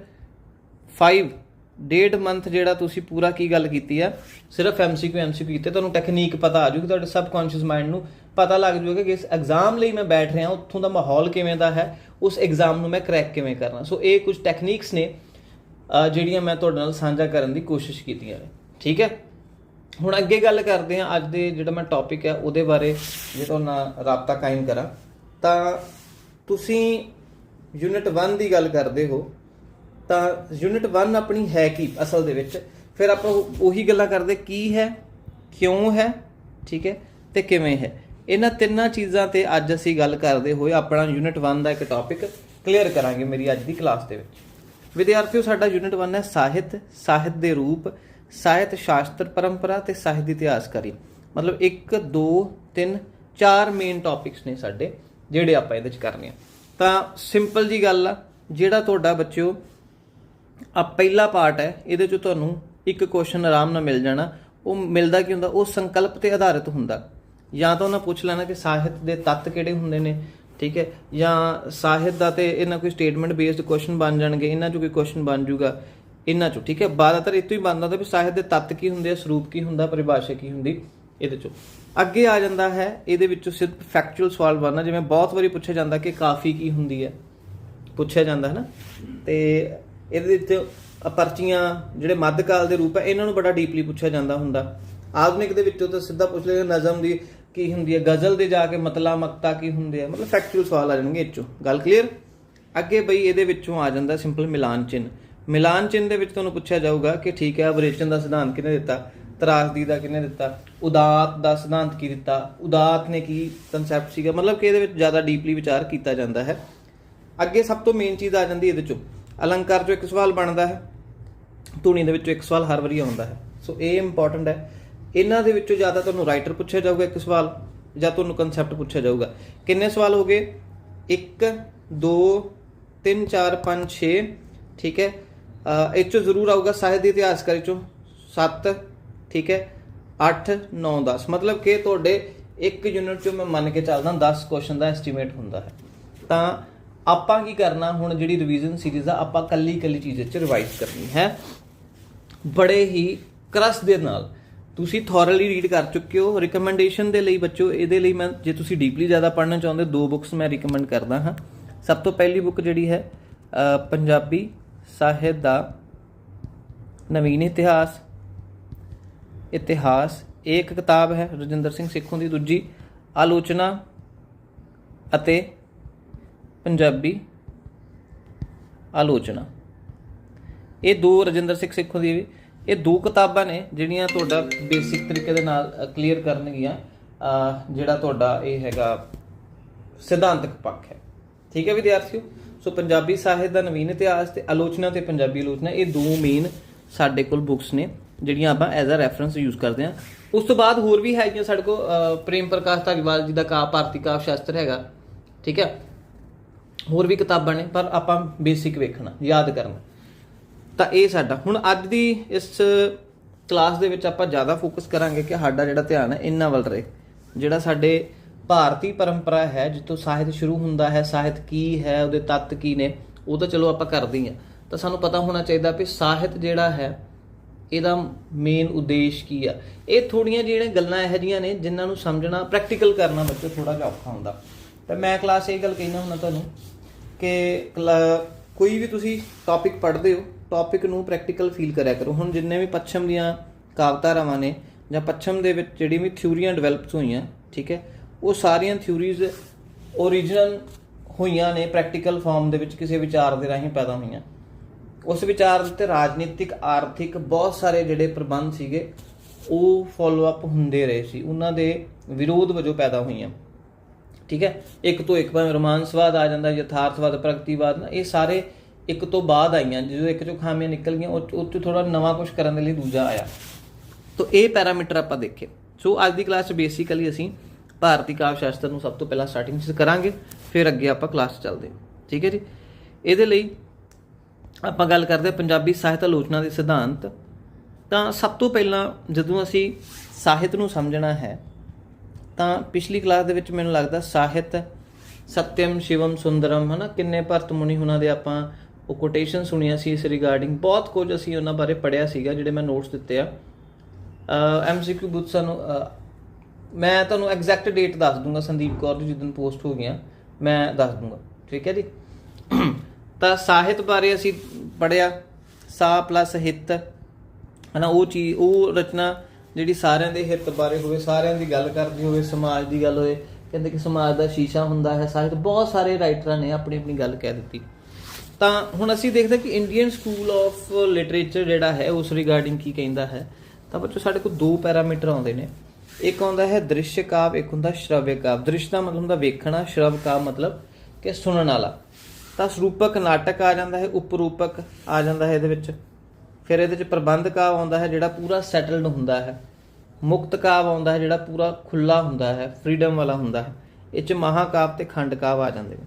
5 ਡੇਢ ਮੰਥ ਜਿਹੜਾ ਤੁਸੀਂ ਪੂਰਾ ਕੀ ਗੱਲ ਕੀਤੀ ਆ? ਸਿਰਫ ਐਮਸੀਕਿਊ ਐਮਸੀਕਿਊ ਕੀਤੇ, ਤੁਹਾਨੂੰ ਟੈਕਨੀਕ ਪਤਾ ਆ ਜੂਗੀ ਤੁਹਾਡੇ ਸਬਕੌਂਸ਼ੀਅਸ ਮਾਈਂਡ ਨੂੰ ਪਤਾ ਲੱਗ ਜੂਗਾ ਕਿ ਇਸ ਐਗਜ਼ਾਮ ਲਈ ਮੈਂ ਬੈਠ ਰਿਹਾ ਉੱਥੋਂ ਦਾ ਮਾਹੌਲ ਕਿਵੇਂ ਦਾ ਹੈ, ਉਸ ਐਗਜ਼ਾਮ ਨੂੰ ਮੈਂ ਕਰੈਕ ਕਿਵੇਂ ਕਰਨਾ। ਸੋ ਇਹ ਕੁਝ ਟੈਕਨੀਕਸ ਨੇ ਜਿਹੜੀਆਂ ਮੈਂ ਤੁਹਾਡੇ ਨਾਲ ਸਾਂਝਾ ਕਰਨ ਦੀ ਕੋਸ਼ਿਸ਼ ਕੀਤੀਆਂ ਨੇ। ਠੀਕ ਹੈ? ਹੁਣ ਅੱਗੇ ਗੱਲ ਕਰਦੇ ਹਾਂ, ਅੱਜ ਦੇ ਜਿਹੜਾ ਮੈਂ ਟੌਪਿਕ ਹੈ, ਉਹਦੇ ਬਾਰੇ ਜੇ ਤੁਹਾਡੇ ਨਾਲ ਰਾਬਤਾ ਕਾਇਮ ਕਰਾਂ, ਤਾਂ ਤੁਸੀਂ ਯੂਨਿਟ 1 ਦੀ ਗੱਲ ਕਰਦੇ ਹੋ ਤਾਂ ਯੂਨਿਟ 1 ਆਪਣੀ ਹੈ ਕੀ ਅਸਲ ਦੇ ਵਿੱਚ? ਫਿਰ ਆਪਾਂ ਉਹ- ਉਹੀ ਗੱਲਾਂ ਕਰਦੇ, ਕੀ ਹੈ, ਕਿਉਂ ਹੈ, ਠੀਕ ਹੈ, ਤੇ ਕਿਵੇਂ ਹੈ? ਇਹਨਾਂ ਤਿੰਨਾਂ ਚੀਜ਼ਾਂ ਤੇ ਅੱਜ ਅਸੀਂ ਗੱਲ ਕਰਦੇ ਹੋਏ ਆਪਣਾ ਯੂਨਿਟ 1 ਦਾ ਇੱਕ ਟੌਪਿਕ ਕਲੀਅਰ ਕਰਾਂਗੇ ਮੇਰੀ ਅੱਜ ਦੀ ਕਲਾਸ ਦੇ ਵਿੱਚ। ਵਿਦਿਆਰਥੀਓ, ਸਾਡਾ ਯੂਨਿਟ 1 ਹੈ ਸਾਹਿਤ ਸਾਹਿਤ ਦੇ ਰੂਪ, ਸਾਹਿਤ ਸ਼ਾਸਤਰ ਪਰੰਪਰਾ ਤੇ ਸਾਹਿਤ ਦੀ ਇਤਿਹਾਸਕਾਰੀ। ਮਤਲਬ 1 2 3 4 ਮੇਨ ਟੌਪਿਕਸ ਨੇ ਸਾਡੇ, ਜਿਹੜੇ ਆਪਾਂ ਇਹਦੇ ਚ ਕਰਨੇ ਆ। ਤਾਂ ਸਿੰਪਲ ਜੀ ਗੱਲ ਆ, ਜਿਹੜਾ ਤੁਹਾਡਾ ਬੱਚਿਓ ਆ ਪਹਿਲਾ ਪਾਰਟ ਹੈ, ਇਹਦੇ ਚ ਤੁਹਾਨੂੰ ਇੱਕ ਕੁਐਸਚਨ ਆਰਾਮ ਨਾਲ ਮਿਲ ਜਾਣਾ। ਉਹ ਮਿਲਦਾ ਕੀ ਹੁੰਦਾ? ਉਹ ਸੰਕਲਪ ਤੇ ਆਧਾਰਿਤ ਹੁੰਦਾ। ਜਾਂ ਤਾਂ ਉਹਨਾਂ ਪੁੱਛ ਲੈਣਾ ਕਿ ਸਾਹਿਤ ਦੇ ਤੱਤ ਕਿਹੜੇ ਹੁੰਦੇ ਨੇ, ਠੀਕ ਹੈ? ਜਾਂ ਸਾਹਿਤ ਦਾ ਤੇ ਇਹਨਾਂ ਕੋਈ ਸਟੇਟਮੈਂਟ ਬੇਸਡ ਕੁਐਸਚਨ ਬਣ ਜਾਣਗੇ, ਇਹਨਾਂ ਚੋਂ ਕੋਈ ਕੁਐਸਚਨ ਬਣ ਜੂਗਾ ਇਹਨਾਂ ਚੋਂ, ਠੀਕ ਹੈ? ਜ਼ਿਆਦਾਤਰ ਇਹ ਹੀ ਬਣਦਾ ਤਾਂ ਵੀ ਸਾਹਿਤ ਦੇ ਤੱਤ ਕੀ ਹੁੰਦੇ ਆ, ਸਰੂਪ ਕੀ ਹੁੰਦਾ, ਪਰਿਭਾਸ਼ਾ ਕੀ ਹੁੰਦੀ, ਇਹਦੇ ਚੋਂ। ਅੱਗੇ ਆ ਜਾਂਦਾ ਹੈ, ਇਹਦੇ ਵਿੱਚੋਂ ਸਿਰਫ ਫੈਕਚੁਅਲ ਸਵਾਲ ਬਣਨਾ, ਜਿਵੇਂ ਬਹੁਤ ਵਾਰੀ ਪੁੱਛਿਆ ਜਾਂਦਾ ਕਿ ਕਾਫੀ ਕੀ ਹੁੰਦੀ ਹੈ। ਪੁੱਛਿਆ ਜਾਂਦਾ ਹੈ ਨਾ? ਤੇ ਇਹਦੇ ਵਿੱਚ ਪਰਚੀਆਂ ਜਿਹੜੇ ਮੱਧਕਾਲ ਦੇ ਰੂਪ ਹੈ, ਇਹਨਾਂ ਨੂੰ ਬੜਾ ਡੀਪਲੀ ਪੁੱਛਿਆ ਜਾਂਦਾ ਹੁੰਦਾ। ਆਧੁਨਿਕ ਦੇ ਵਿੱਚੋਂ ਤਾਂ ਸਿੱਧਾ ਪੁੱਛ ਲੈਂਦੇ ਨਜ਼ਮ ਦੀ ਕੀ ਹੁੰਦੀ ਹੈ, ਗਜ਼ਲ ਦੇ ਜਾ ਕੇ ਮਤਲਾ ਮਕਤਾ ਕੀ ਹੁੰਦੇ ਆ ਮਤਲਬ ਫੈਕਚੁਅਲ ਸਵਾਲ ਆ ਜਾਣਗੇ ਇਹ ਚੋਂ ਗੱਲ ਕਲੀਅਰ ਅੱਗੇ ਬਈ ਇਹਦੇ ਵਿੱਚੋਂ ਆ ਜਾਂਦਾ ਸਿੰਪਲ ਮਿਲਾਨ ਚਿੰਨ ਮਿਲਾਨ ਚਿੰਨ ਦੇ ਵਿੱਚ ਤੁਹਾਨੂੰ ਪੁੱਛਿਆ ਜਾਊਗਾ ਕਿ ਠੀਕ ਹੈ ਅਵਰੇਚਨ ਦਾ ਸਿਧਾਂਤ ਕਿਹਨੇ ਦਿੱਤਾ? ਤਰਾਸਦੀ ਦਾ ਕਿਹਨੇ ਦਿੱਤਾ? ਉਦਾਤ ਦਾ ਸਿਧਾਂਤ ਕੀ ਦਿੱਤਾ? ਉਦਾਤ ਨੇ ਕੀ ਕਨਸੈਪਟ ਸੀਗਾ? ਮਤਲਬ ਕਿ ਇਹਦੇ ਵਿੱਚ ਜ਼ਿਆਦਾ ਡੀਪਲੀ ਵਿਚਾਰ ਕੀਤਾ ਜਾਂਦਾ ਹੈ। ਅੱਗੇ ਸਭ ਤੋਂ ਮੇਨ ਚੀਜ਼ ਆ ਜਾਂਦੀ ਇਹਦੇ ਚੋਂ। ਅਲੰਕਾਰ ਚੋਂ ਇੱਕ ਸਵਾਲ ਬਣਦਾ ਹੈ, ਧੁਨੀ ਦੇ ਵਿੱਚੋਂ ਇੱਕ ਸਵਾਲ ਹਰ ਵਾਰੀ ਆਉਂਦਾ ਹੈ। ਸੋ ਇਹ ਇੰਪੋਰਟੈਂਟ ਹੈ। ਇਹਨਾਂ ਦੇ ਵਿੱਚੋਂ ਜ਼ਿਆਦਾ ਤੁਹਾਨੂੰ ਰਾਈਟਰ ਪੁੱਛਿਆ ਜਾਊਗਾ ਇੱਕ ਸਵਾਲ, ਜਾਂ ਤੁਹਾਨੂੰ ਕਨਸੈਪਟ ਪੁੱਛਿਆ ਜਾਊਗਾ। ਕਿੰਨੇ ਸਵਾਲ ਹੋ ਗਏ? 1 2 3 4 5 6 ਠੀਕ ਹੈ? ਇਹ ਚੋਂ ਜ਼ਰੂਰ ਆਊਗਾ ਸਾਹਿਤ ਦੀ ਇਤਿਹਾਸਕਾਰੀ ਚੋਂ। 7 ਠੀਕ ਹੈ? 8 9 10 ਮਤਲਬ ਕਿ ਤੁਹਾਡੇ ਇੱਕ ਯੂਨਿਟ ਚੋਂ ਮੈਂ ਮੰਨ ਕੇ ਚੱਲਦਾ 10 ਕੁਐਸਚਨ ਦਾ ਐਸਟੀਮੇਟ ਹੁੰਦਾ ਹੈ। ਤਾਂ ਆਪਾਂ ਕੀ ਕਰਨਾ, ਹੁਣ ਜਿਹੜੀ ਰਿਵੀਜ਼ਨ ਸੀਰੀਜ਼ ਆ, ਆਪਾਂ ਕੱਲੀ ਕੱਲੀ ਚੀਜ਼ 'ਚ ਰਿਵਾਈਜ਼ ਕਰਨੀ ਹੈ। ਬੜੇ ਹੀ ਕਰਸ ਦੇ ਨਾਲ। ਤੁਸੀਂ ਥੋਰਲੀ ਰੀਡ ਕਰ ਚੁੱਕੇ ਹੋ। ਰਿਕਮੈਂਡੇਸ਼ਨ ਦੇ ਲਈ ਬੱਚੋ, ਇਹਦੇ ਲਈ ਮੈਂ, ਜੇ ਤੁਸੀਂ ਡੀਪਲੀ ਜ਼ਿਆਦਾ ਪੜ੍ਹਨਾ ਚਾਹੁੰਦੇ ਦੋ ਬੁੱਕਸ ਮੈਂ ਰਿਕਮੈਂਡ ਕਰਦਾ ਹਾਂ। ਸਭ ਤੋਂ ਪਹਿਲੀ ਬੁੱਕ ਜਿਹੜੀ ਹੈ ਪੰਜਾਬੀ ਸਾਹਿਤ ਦਾ ਨਵੀਨ ਇਤਿਹਾਸ। ਇਤਿਹਾਸ, ਇਹ ਇੱਕ ਕਿਤਾਬ ਹੈ ਰਜਿੰਦਰ ਸਿੰਘ ਸਿੱਖੋਂ ਦੀ ਦੂਜੀ। ਆਲੋਚਨਾ ਅਤੇ ਪੰਜਾਬੀ ਆਲੋਚਨਾ। ਇਹ ਦੋ ਰਜਿੰਦਰ ਸਿੰਘ ਸਿੱਖੋ ਦੀ ਵੀ ਇਹ ਦੋ ਕਿਤਾਬਾਂ ਨੇ ਜਿਹੜੀਆਂ ਤੁਹਾਡਾ ਬੇਸਿਕ ਤਰੀਕੇ ਦੇ ਨਾਲ ਕਲੀਅਰ ਕਰਨਗੀਆਂ। ਜਿਹੜਾ ਤੁਹਾਡਾ ਇਹ ਹੈਗਾ ਸਿਧਾਂਤਕ ਪੱਖ ਹੈ। ਠੀਕ ਹੈ ਵਿਦਿਆਰਥੀਓ? ਸੋ ਪੰਜਾਬੀ ਸਾਹਿਤ ਦਾ ਨਵੀਨ ਇਤਿਹਾਸ ਤੇ ਆਲੋਚਨਾ ਤੇ ਪੰਜਾਬੀ ਆਲੋਚਨਾ, ਇਹ ਦੋ ਮੇਨ ਸਾਡੇ ਕੋਲ ਬੁੱਕਸ ਨੇ, ਜਿਹੜੀਆਂ ਆਪਾਂ ਐਜ਼ ਅ ਰੈਫਰੈਂਸ ਯੂਜ਼ ਕਰਦੇ ਹਾਂ। ਉਸ ਤੋਂ ਬਾਅਦ ਹੋਰ ਵੀ ਹੈਗੀਆਂ ਸਾਡੇ ਕੋਲ ਪ੍ਰੇਮ ਪ੍ਰਕਾਸ਼ ਧਾਲੀਵਾਲ ਜੀ ਦਾ ਕਾਵ ਭਾਰਤੀ ਕਾਵ ਸ਼ਾਸਤਰ ਹੈਗਾ। ਠੀਕ ਹੈ? ਹੋਰ ਵੀ ਕਿਤਾਬਾਂ ਨੇ, ਪਰ ਆਪਾਂ ਬੇਸਿਕ ਵੇਖਣਾ, ਯਾਦ ਕਰਨਾ। ਤਾਂ ਇਹ ਸਾਡਾ। ਹੁਣ ਅੱਜ ਦੀ ਇਸ ਕਲਾਸ ਦੇ ਵਿੱਚ ਆਪਾਂ ਜ਼ਿਆਦਾ ਫੋਕਸ ਕਰਾਂਗੇ ਕਿ ਸਾਡਾ ਜਿਹੜਾ ਧਿਆਨ ਹੈ ਇਹਨਾਂ ਵੱਲ ਰਹੇ। ਜਿਹੜਾ ਸਾਡੇ ਭਾਰਤੀ ਪਰੰਪਰਾ ਹੈ, ਜਿੱਥੋਂ ਸਾਹਿਤ ਸ਼ੁਰੂ ਹੁੰਦਾ ਹੈ, ਸਾਹਿਤ ਕੀ ਹੈ, ਉਹਦੇ ਤੱਤ ਕੀ ਨੇ, ਉਹ ਤਾਂ ਚਲੋ ਆਪਾਂ ਕਰਦੇ ਹਾਂ ਤਾਂ ਸਾਨੂੰ ਪਤਾ ਹੋਣਾ ਚਾਹੀਦਾ ਵੀ ਸਾਹਿਤ ਜਿਹੜਾ ਹੈ, ਇਹਦਾ ਮੇਨ ਉਦੇਸ਼ ਕੀ ਆ। ਇਹ ਥੋੜੀਆਂ ਜਿਹੜੀਆਂ ਗੱਲਾਂ ਇਹੋ ਜਿਹੀਆਂ ਨੇ, ਜਿਨ੍ਹਾਂ ਨੂੰ ਸਮਝਣਾ ਪ੍ਰੈਕਟੀਕਲ ਕਰਨਾ ਬੱਚੇ ਥੋੜਾ ਜਿਹਾ ਔਖਾ ਹੁੰਦਾ। ਤਾਂ ਮੈਂ ਕਲਾਸ ਇਹ ਗੱਲ ਕਹਿਣਾ ਹੁੰਦਾ ਤੁਹਾਨੂੰ ਕਿ ਕੋਈ ਵੀ ਤੁਸੀਂ ਟੌਪਿਕ ਪੜ੍ਹਦੇ ਹੋ ਟੌਪਿਕ ਨੂੰ ਪ੍ਰੈਕਟੀਕਲ ਫੀਲ ਕਰਿਆ ਕਰੋ। ਹੁਣ ਜਿੰਨੇ ਵੀ ਪੱਛਮ ਦੀਆਂ ਕਾਵਤਾਰਾਵਾਂ ਨੇ ਜਾਂ ਪੱਛਮ ਦੇ ਵਿੱਚ ਜਿਹੜੀ ਵੀ ਥਿਊਰੀਆਂ ਡਿਵੈਲਪਸ ਹੋਈਆਂ, ਠੀਕ ਹੈ, ਉਹ ਸਾਰੀਆਂ ਥਿਊਰੀਜ਼ ਓਰੀਜਨਲ ਹੋਈਆਂ ਨੇ ਪ੍ਰੈਕਟੀਕਲ ਫਾਰਮ ਦੇ ਵਿੱਚ ਕਿਸੇ ਵਿਚਾਰ ਦੇ ਰਾਹੀਂ ਪੈਦਾ ਹੋਈਆਂ। ਉਸ ਵਿਚਾਰ ਦੇ ਉੱਤੇ ਰਾਜਨੀਤਿਕ, ਆਰਥਿਕ ਬਹੁਤ ਸਾਰੇ ਜਿਹੜੇ ਪ੍ਰਬੰਧ ਸੀਗੇ, ਉਹ ਫਾਲੋ ਅਪ ਹੁੰਦੇ ਰਹੇ ਸੀ। ਉਹਨਾਂ ਦੇ ਵਿਰੋਧ ਵਜੋਂ ਪੈਦਾ ਹੋਈਆਂ। ਠੀਕ ਹੈ? ਇੱਕ ਤੋਂ ਇੱਕ ਭਾਵੇਂ ਰੋਮਾਂਸਵਾਦ ਆ ਜਾਂਦਾ, ਯਥਾਰਥਵਾਦ, ਪ੍ਰਗਤੀਵਾਦ ਨਾ ਇਹ ਸਾਰੇ ਇੱਕ ਤੋਂ ਬਾਅਦ ਆਈਆਂ। ਜਦੋਂ ਇੱਕ ਚੋਂ ਖਾਮੀਆਂ ਨਿਕਲ ਗਈਆਂ, ਉਹ ਉਹ 'ਚ ਥੋੜਾ ਨਵਾਂ ਕੁਝ ਕਰਨ ਦੇ ਲਈ ਦੂਜਾ ਆਇਆ। ਤੋ ਇਹ ਪੈਰਾਮੀਟਰ ਆਪਾਂ ਦੇਖੇ। ਸੋ ਅੱਜ ਦੀ ਕਲਾਸ 'ਚ ਬੇਸਿਕਲੀ ਅਸੀਂ ਭਾਰਤੀ ਕਾਵਿ ਸ਼ਾਸਤਰ ਨੂੰ ਸਭ ਤੋਂ ਪਹਿਲਾਂ ਸਟਾਰਟਿੰਗ 'ਚ ਕਰਾਂਗੇ, ਫਿਰ ਅੱਗੇ ਆਪਾਂ ਕਲਾਸ ਚੱਲਦੇ ਠੀਕ ਹੈ ਜੀ? ਇਹਦੇ ਲਈ ਆਪਾਂ ਗੱਲ ਕਰਦੇ ਹਾਂ ਪੰਜਾਬੀ ਸਾਹਿਤ ਆਲੋਚਨਾ ਦੇ ਸਿਧਾਂਤ। ਤਾਂ ਸਭ ਤੋਂ ਪਹਿਲਾਂ ਜਦੋਂ ਅਸੀਂ ਸਾਹਿਤ ਨੂੰ ਸਮਝਣਾ ਹੈ ਤਾਂ ਪਿਛਲੀ ਕਲਾਸ ਦੇ ਵਿੱਚ ਮੈਨੂੰ ਲੱਗਦਾ ਸਾਹਿਤ ਸਤਿਅਮ ਸ਼ਿਵਮ, ਸੁੰਦਰਮ, ਹਨਾ, ਕਿੰਨੇ ਭਰਤ ਮੁਨੀ ਉਹਨਾਂ ਦੇ ਆਪਾਂ ਉਹ ਕੋਟੇਸ਼ਨ ਸੁਣੀਆਂ ਸੀ ਇਸ ਰਿਗਾਰਡਿੰਗ ਬਹੁਤ ਕੁਝ ਅਸੀਂ ਉਹਨਾਂ ਬਾਰੇ ਪੜਿਆ ਸੀਗਾ ਜਿਹੜੇ ਮੈਂ ਨੋਟਸ ਦਿੱਤੇ ਆ। ਐਮਸੀਕਿਊ ਬੁੱਤ ਸਾਨੂੰ ਮੈਂ ਤੁਹਾਨੂੰ ਐਗਜ਼ੈਕਟ ਡੇਟ ਦੱਸ ਦੂੰਗਾ, ਸੰਦੀਪ ਕੌਰ ਦੀ ਜਿੱਦਨ ਪੋਸਟ ਹੋ ਗਈਆਂ, ਮੈਂ ਦੱਸ ਦੂੰਗਾ, ਠੀਕ ਹੈ ਜੀ? ਤਾਂ ਸਾਹਿਤ ਬਾਰੇ ਅਸੀਂ ਪੜਿਆ ਸਾ ਪਲੱਸ ਹਿੱਤ, ਹਨਾ, ਉਹ ਚੀਜ਼ ਉਹ ਰਚਨਾ ਜਿਹੜੀ ਸਾਰਿਆਂ ਦੇ ਹਿੱਤ ਬਾਰੇ ਹੋਵੇ, ਸਾਰਿਆਂ ਦੀ ਗੱਲ ਕਰਦੀ ਹੋਵੇ, ਸਮਾਜ ਦੀ ਗੱਲ ਹੋਵੇ, ਕਹਿੰਦੇ ਕਿ ਸਮਾਜ ਦਾ ਸ਼ੀਸ਼ਾ ਹੁੰਦਾ ਹੈ, ਸਾਹਿਤ, ਬਹੁਤ ਸਾਰੇ ਰਾਈਟਰਾਂ ਨੇ ਆਪਣੀ ਆਪਣੀ ਗੱਲ ਕਹਿ ਦਿੱਤੀ। ਤਾਂ ਹੁਣ ਅਸੀਂ ਦੇਖਦੇ ਕਿ ਇੰਡੀਅਨ ਸਕੂਲ ਆਫ ਲਿਟਰੇਚਰ ਜਿਹੜਾ ਹੈ, ਉਸ ਰਿਗਾਰਡਿੰਗ ਕੀ ਕਹਿੰਦਾ ਹੈ। ਤਾਂ ਬੱਚੋ, ਸਾਡੇ ਕੋਲ ਦੋ ਪੈਰਾਮੀਟਰ ਆਉਂਦੇ ਨੇ। ਇੱਕ ਆਉਂਦਾ ਹੈ ਦ੍ਰਿਸ਼ ਕਾਵ, ਇੱਕ ਹੁੰਦਾ ਸ਼੍ਰਵਯ ਕਾਵ। ਦ੍ਰਿਸ਼ ਦਾ ਮਤਲਬ ਹੁੰਦਾ ਵੇਖਣਾ ਸ਼ਰਵ ਕਾਵ ਮਤਲਬ ਕਿ ਸੁਣਨ ਵਾਲਾ। ਤਾਂ ਸਰੂਪਕ ਨਾਟਕ ਆ ਜਾਂਦਾ ਹੈ, ਉਪਰੂਪਕ ਆ ਜਾਂਦਾ ਹੈ ਇਹਦੇ ਵਿੱਚ। ਫਿਰ ਇਹਦੇ 'ਚ ਪ੍ਰਬੰਧ ਕਾਵ ਆਉਂਦਾ ਹੈ ਜਿਹੜਾ ਪੂਰਾ ਸੈਟਲਡ ਹੁੰਦਾ ਹੈ। ਮੁਕਤ ਕਾਵ ਆਉਂਦਾ ਹੈ ਜਿਹੜਾ ਪੂਰਾ ਖੁੱਲਾ ਹੁੰਦਾ ਹੈ ਫਰੀडम ਵਾਲਾ ਹੁੰਦਾ ਹੈ। ਇਹ ਚ ਮਹਾਕਾਵ ਤੇ ਖੰਡ ਕਾਵ ਆ ਜਾਂਦੇ ਨੇ।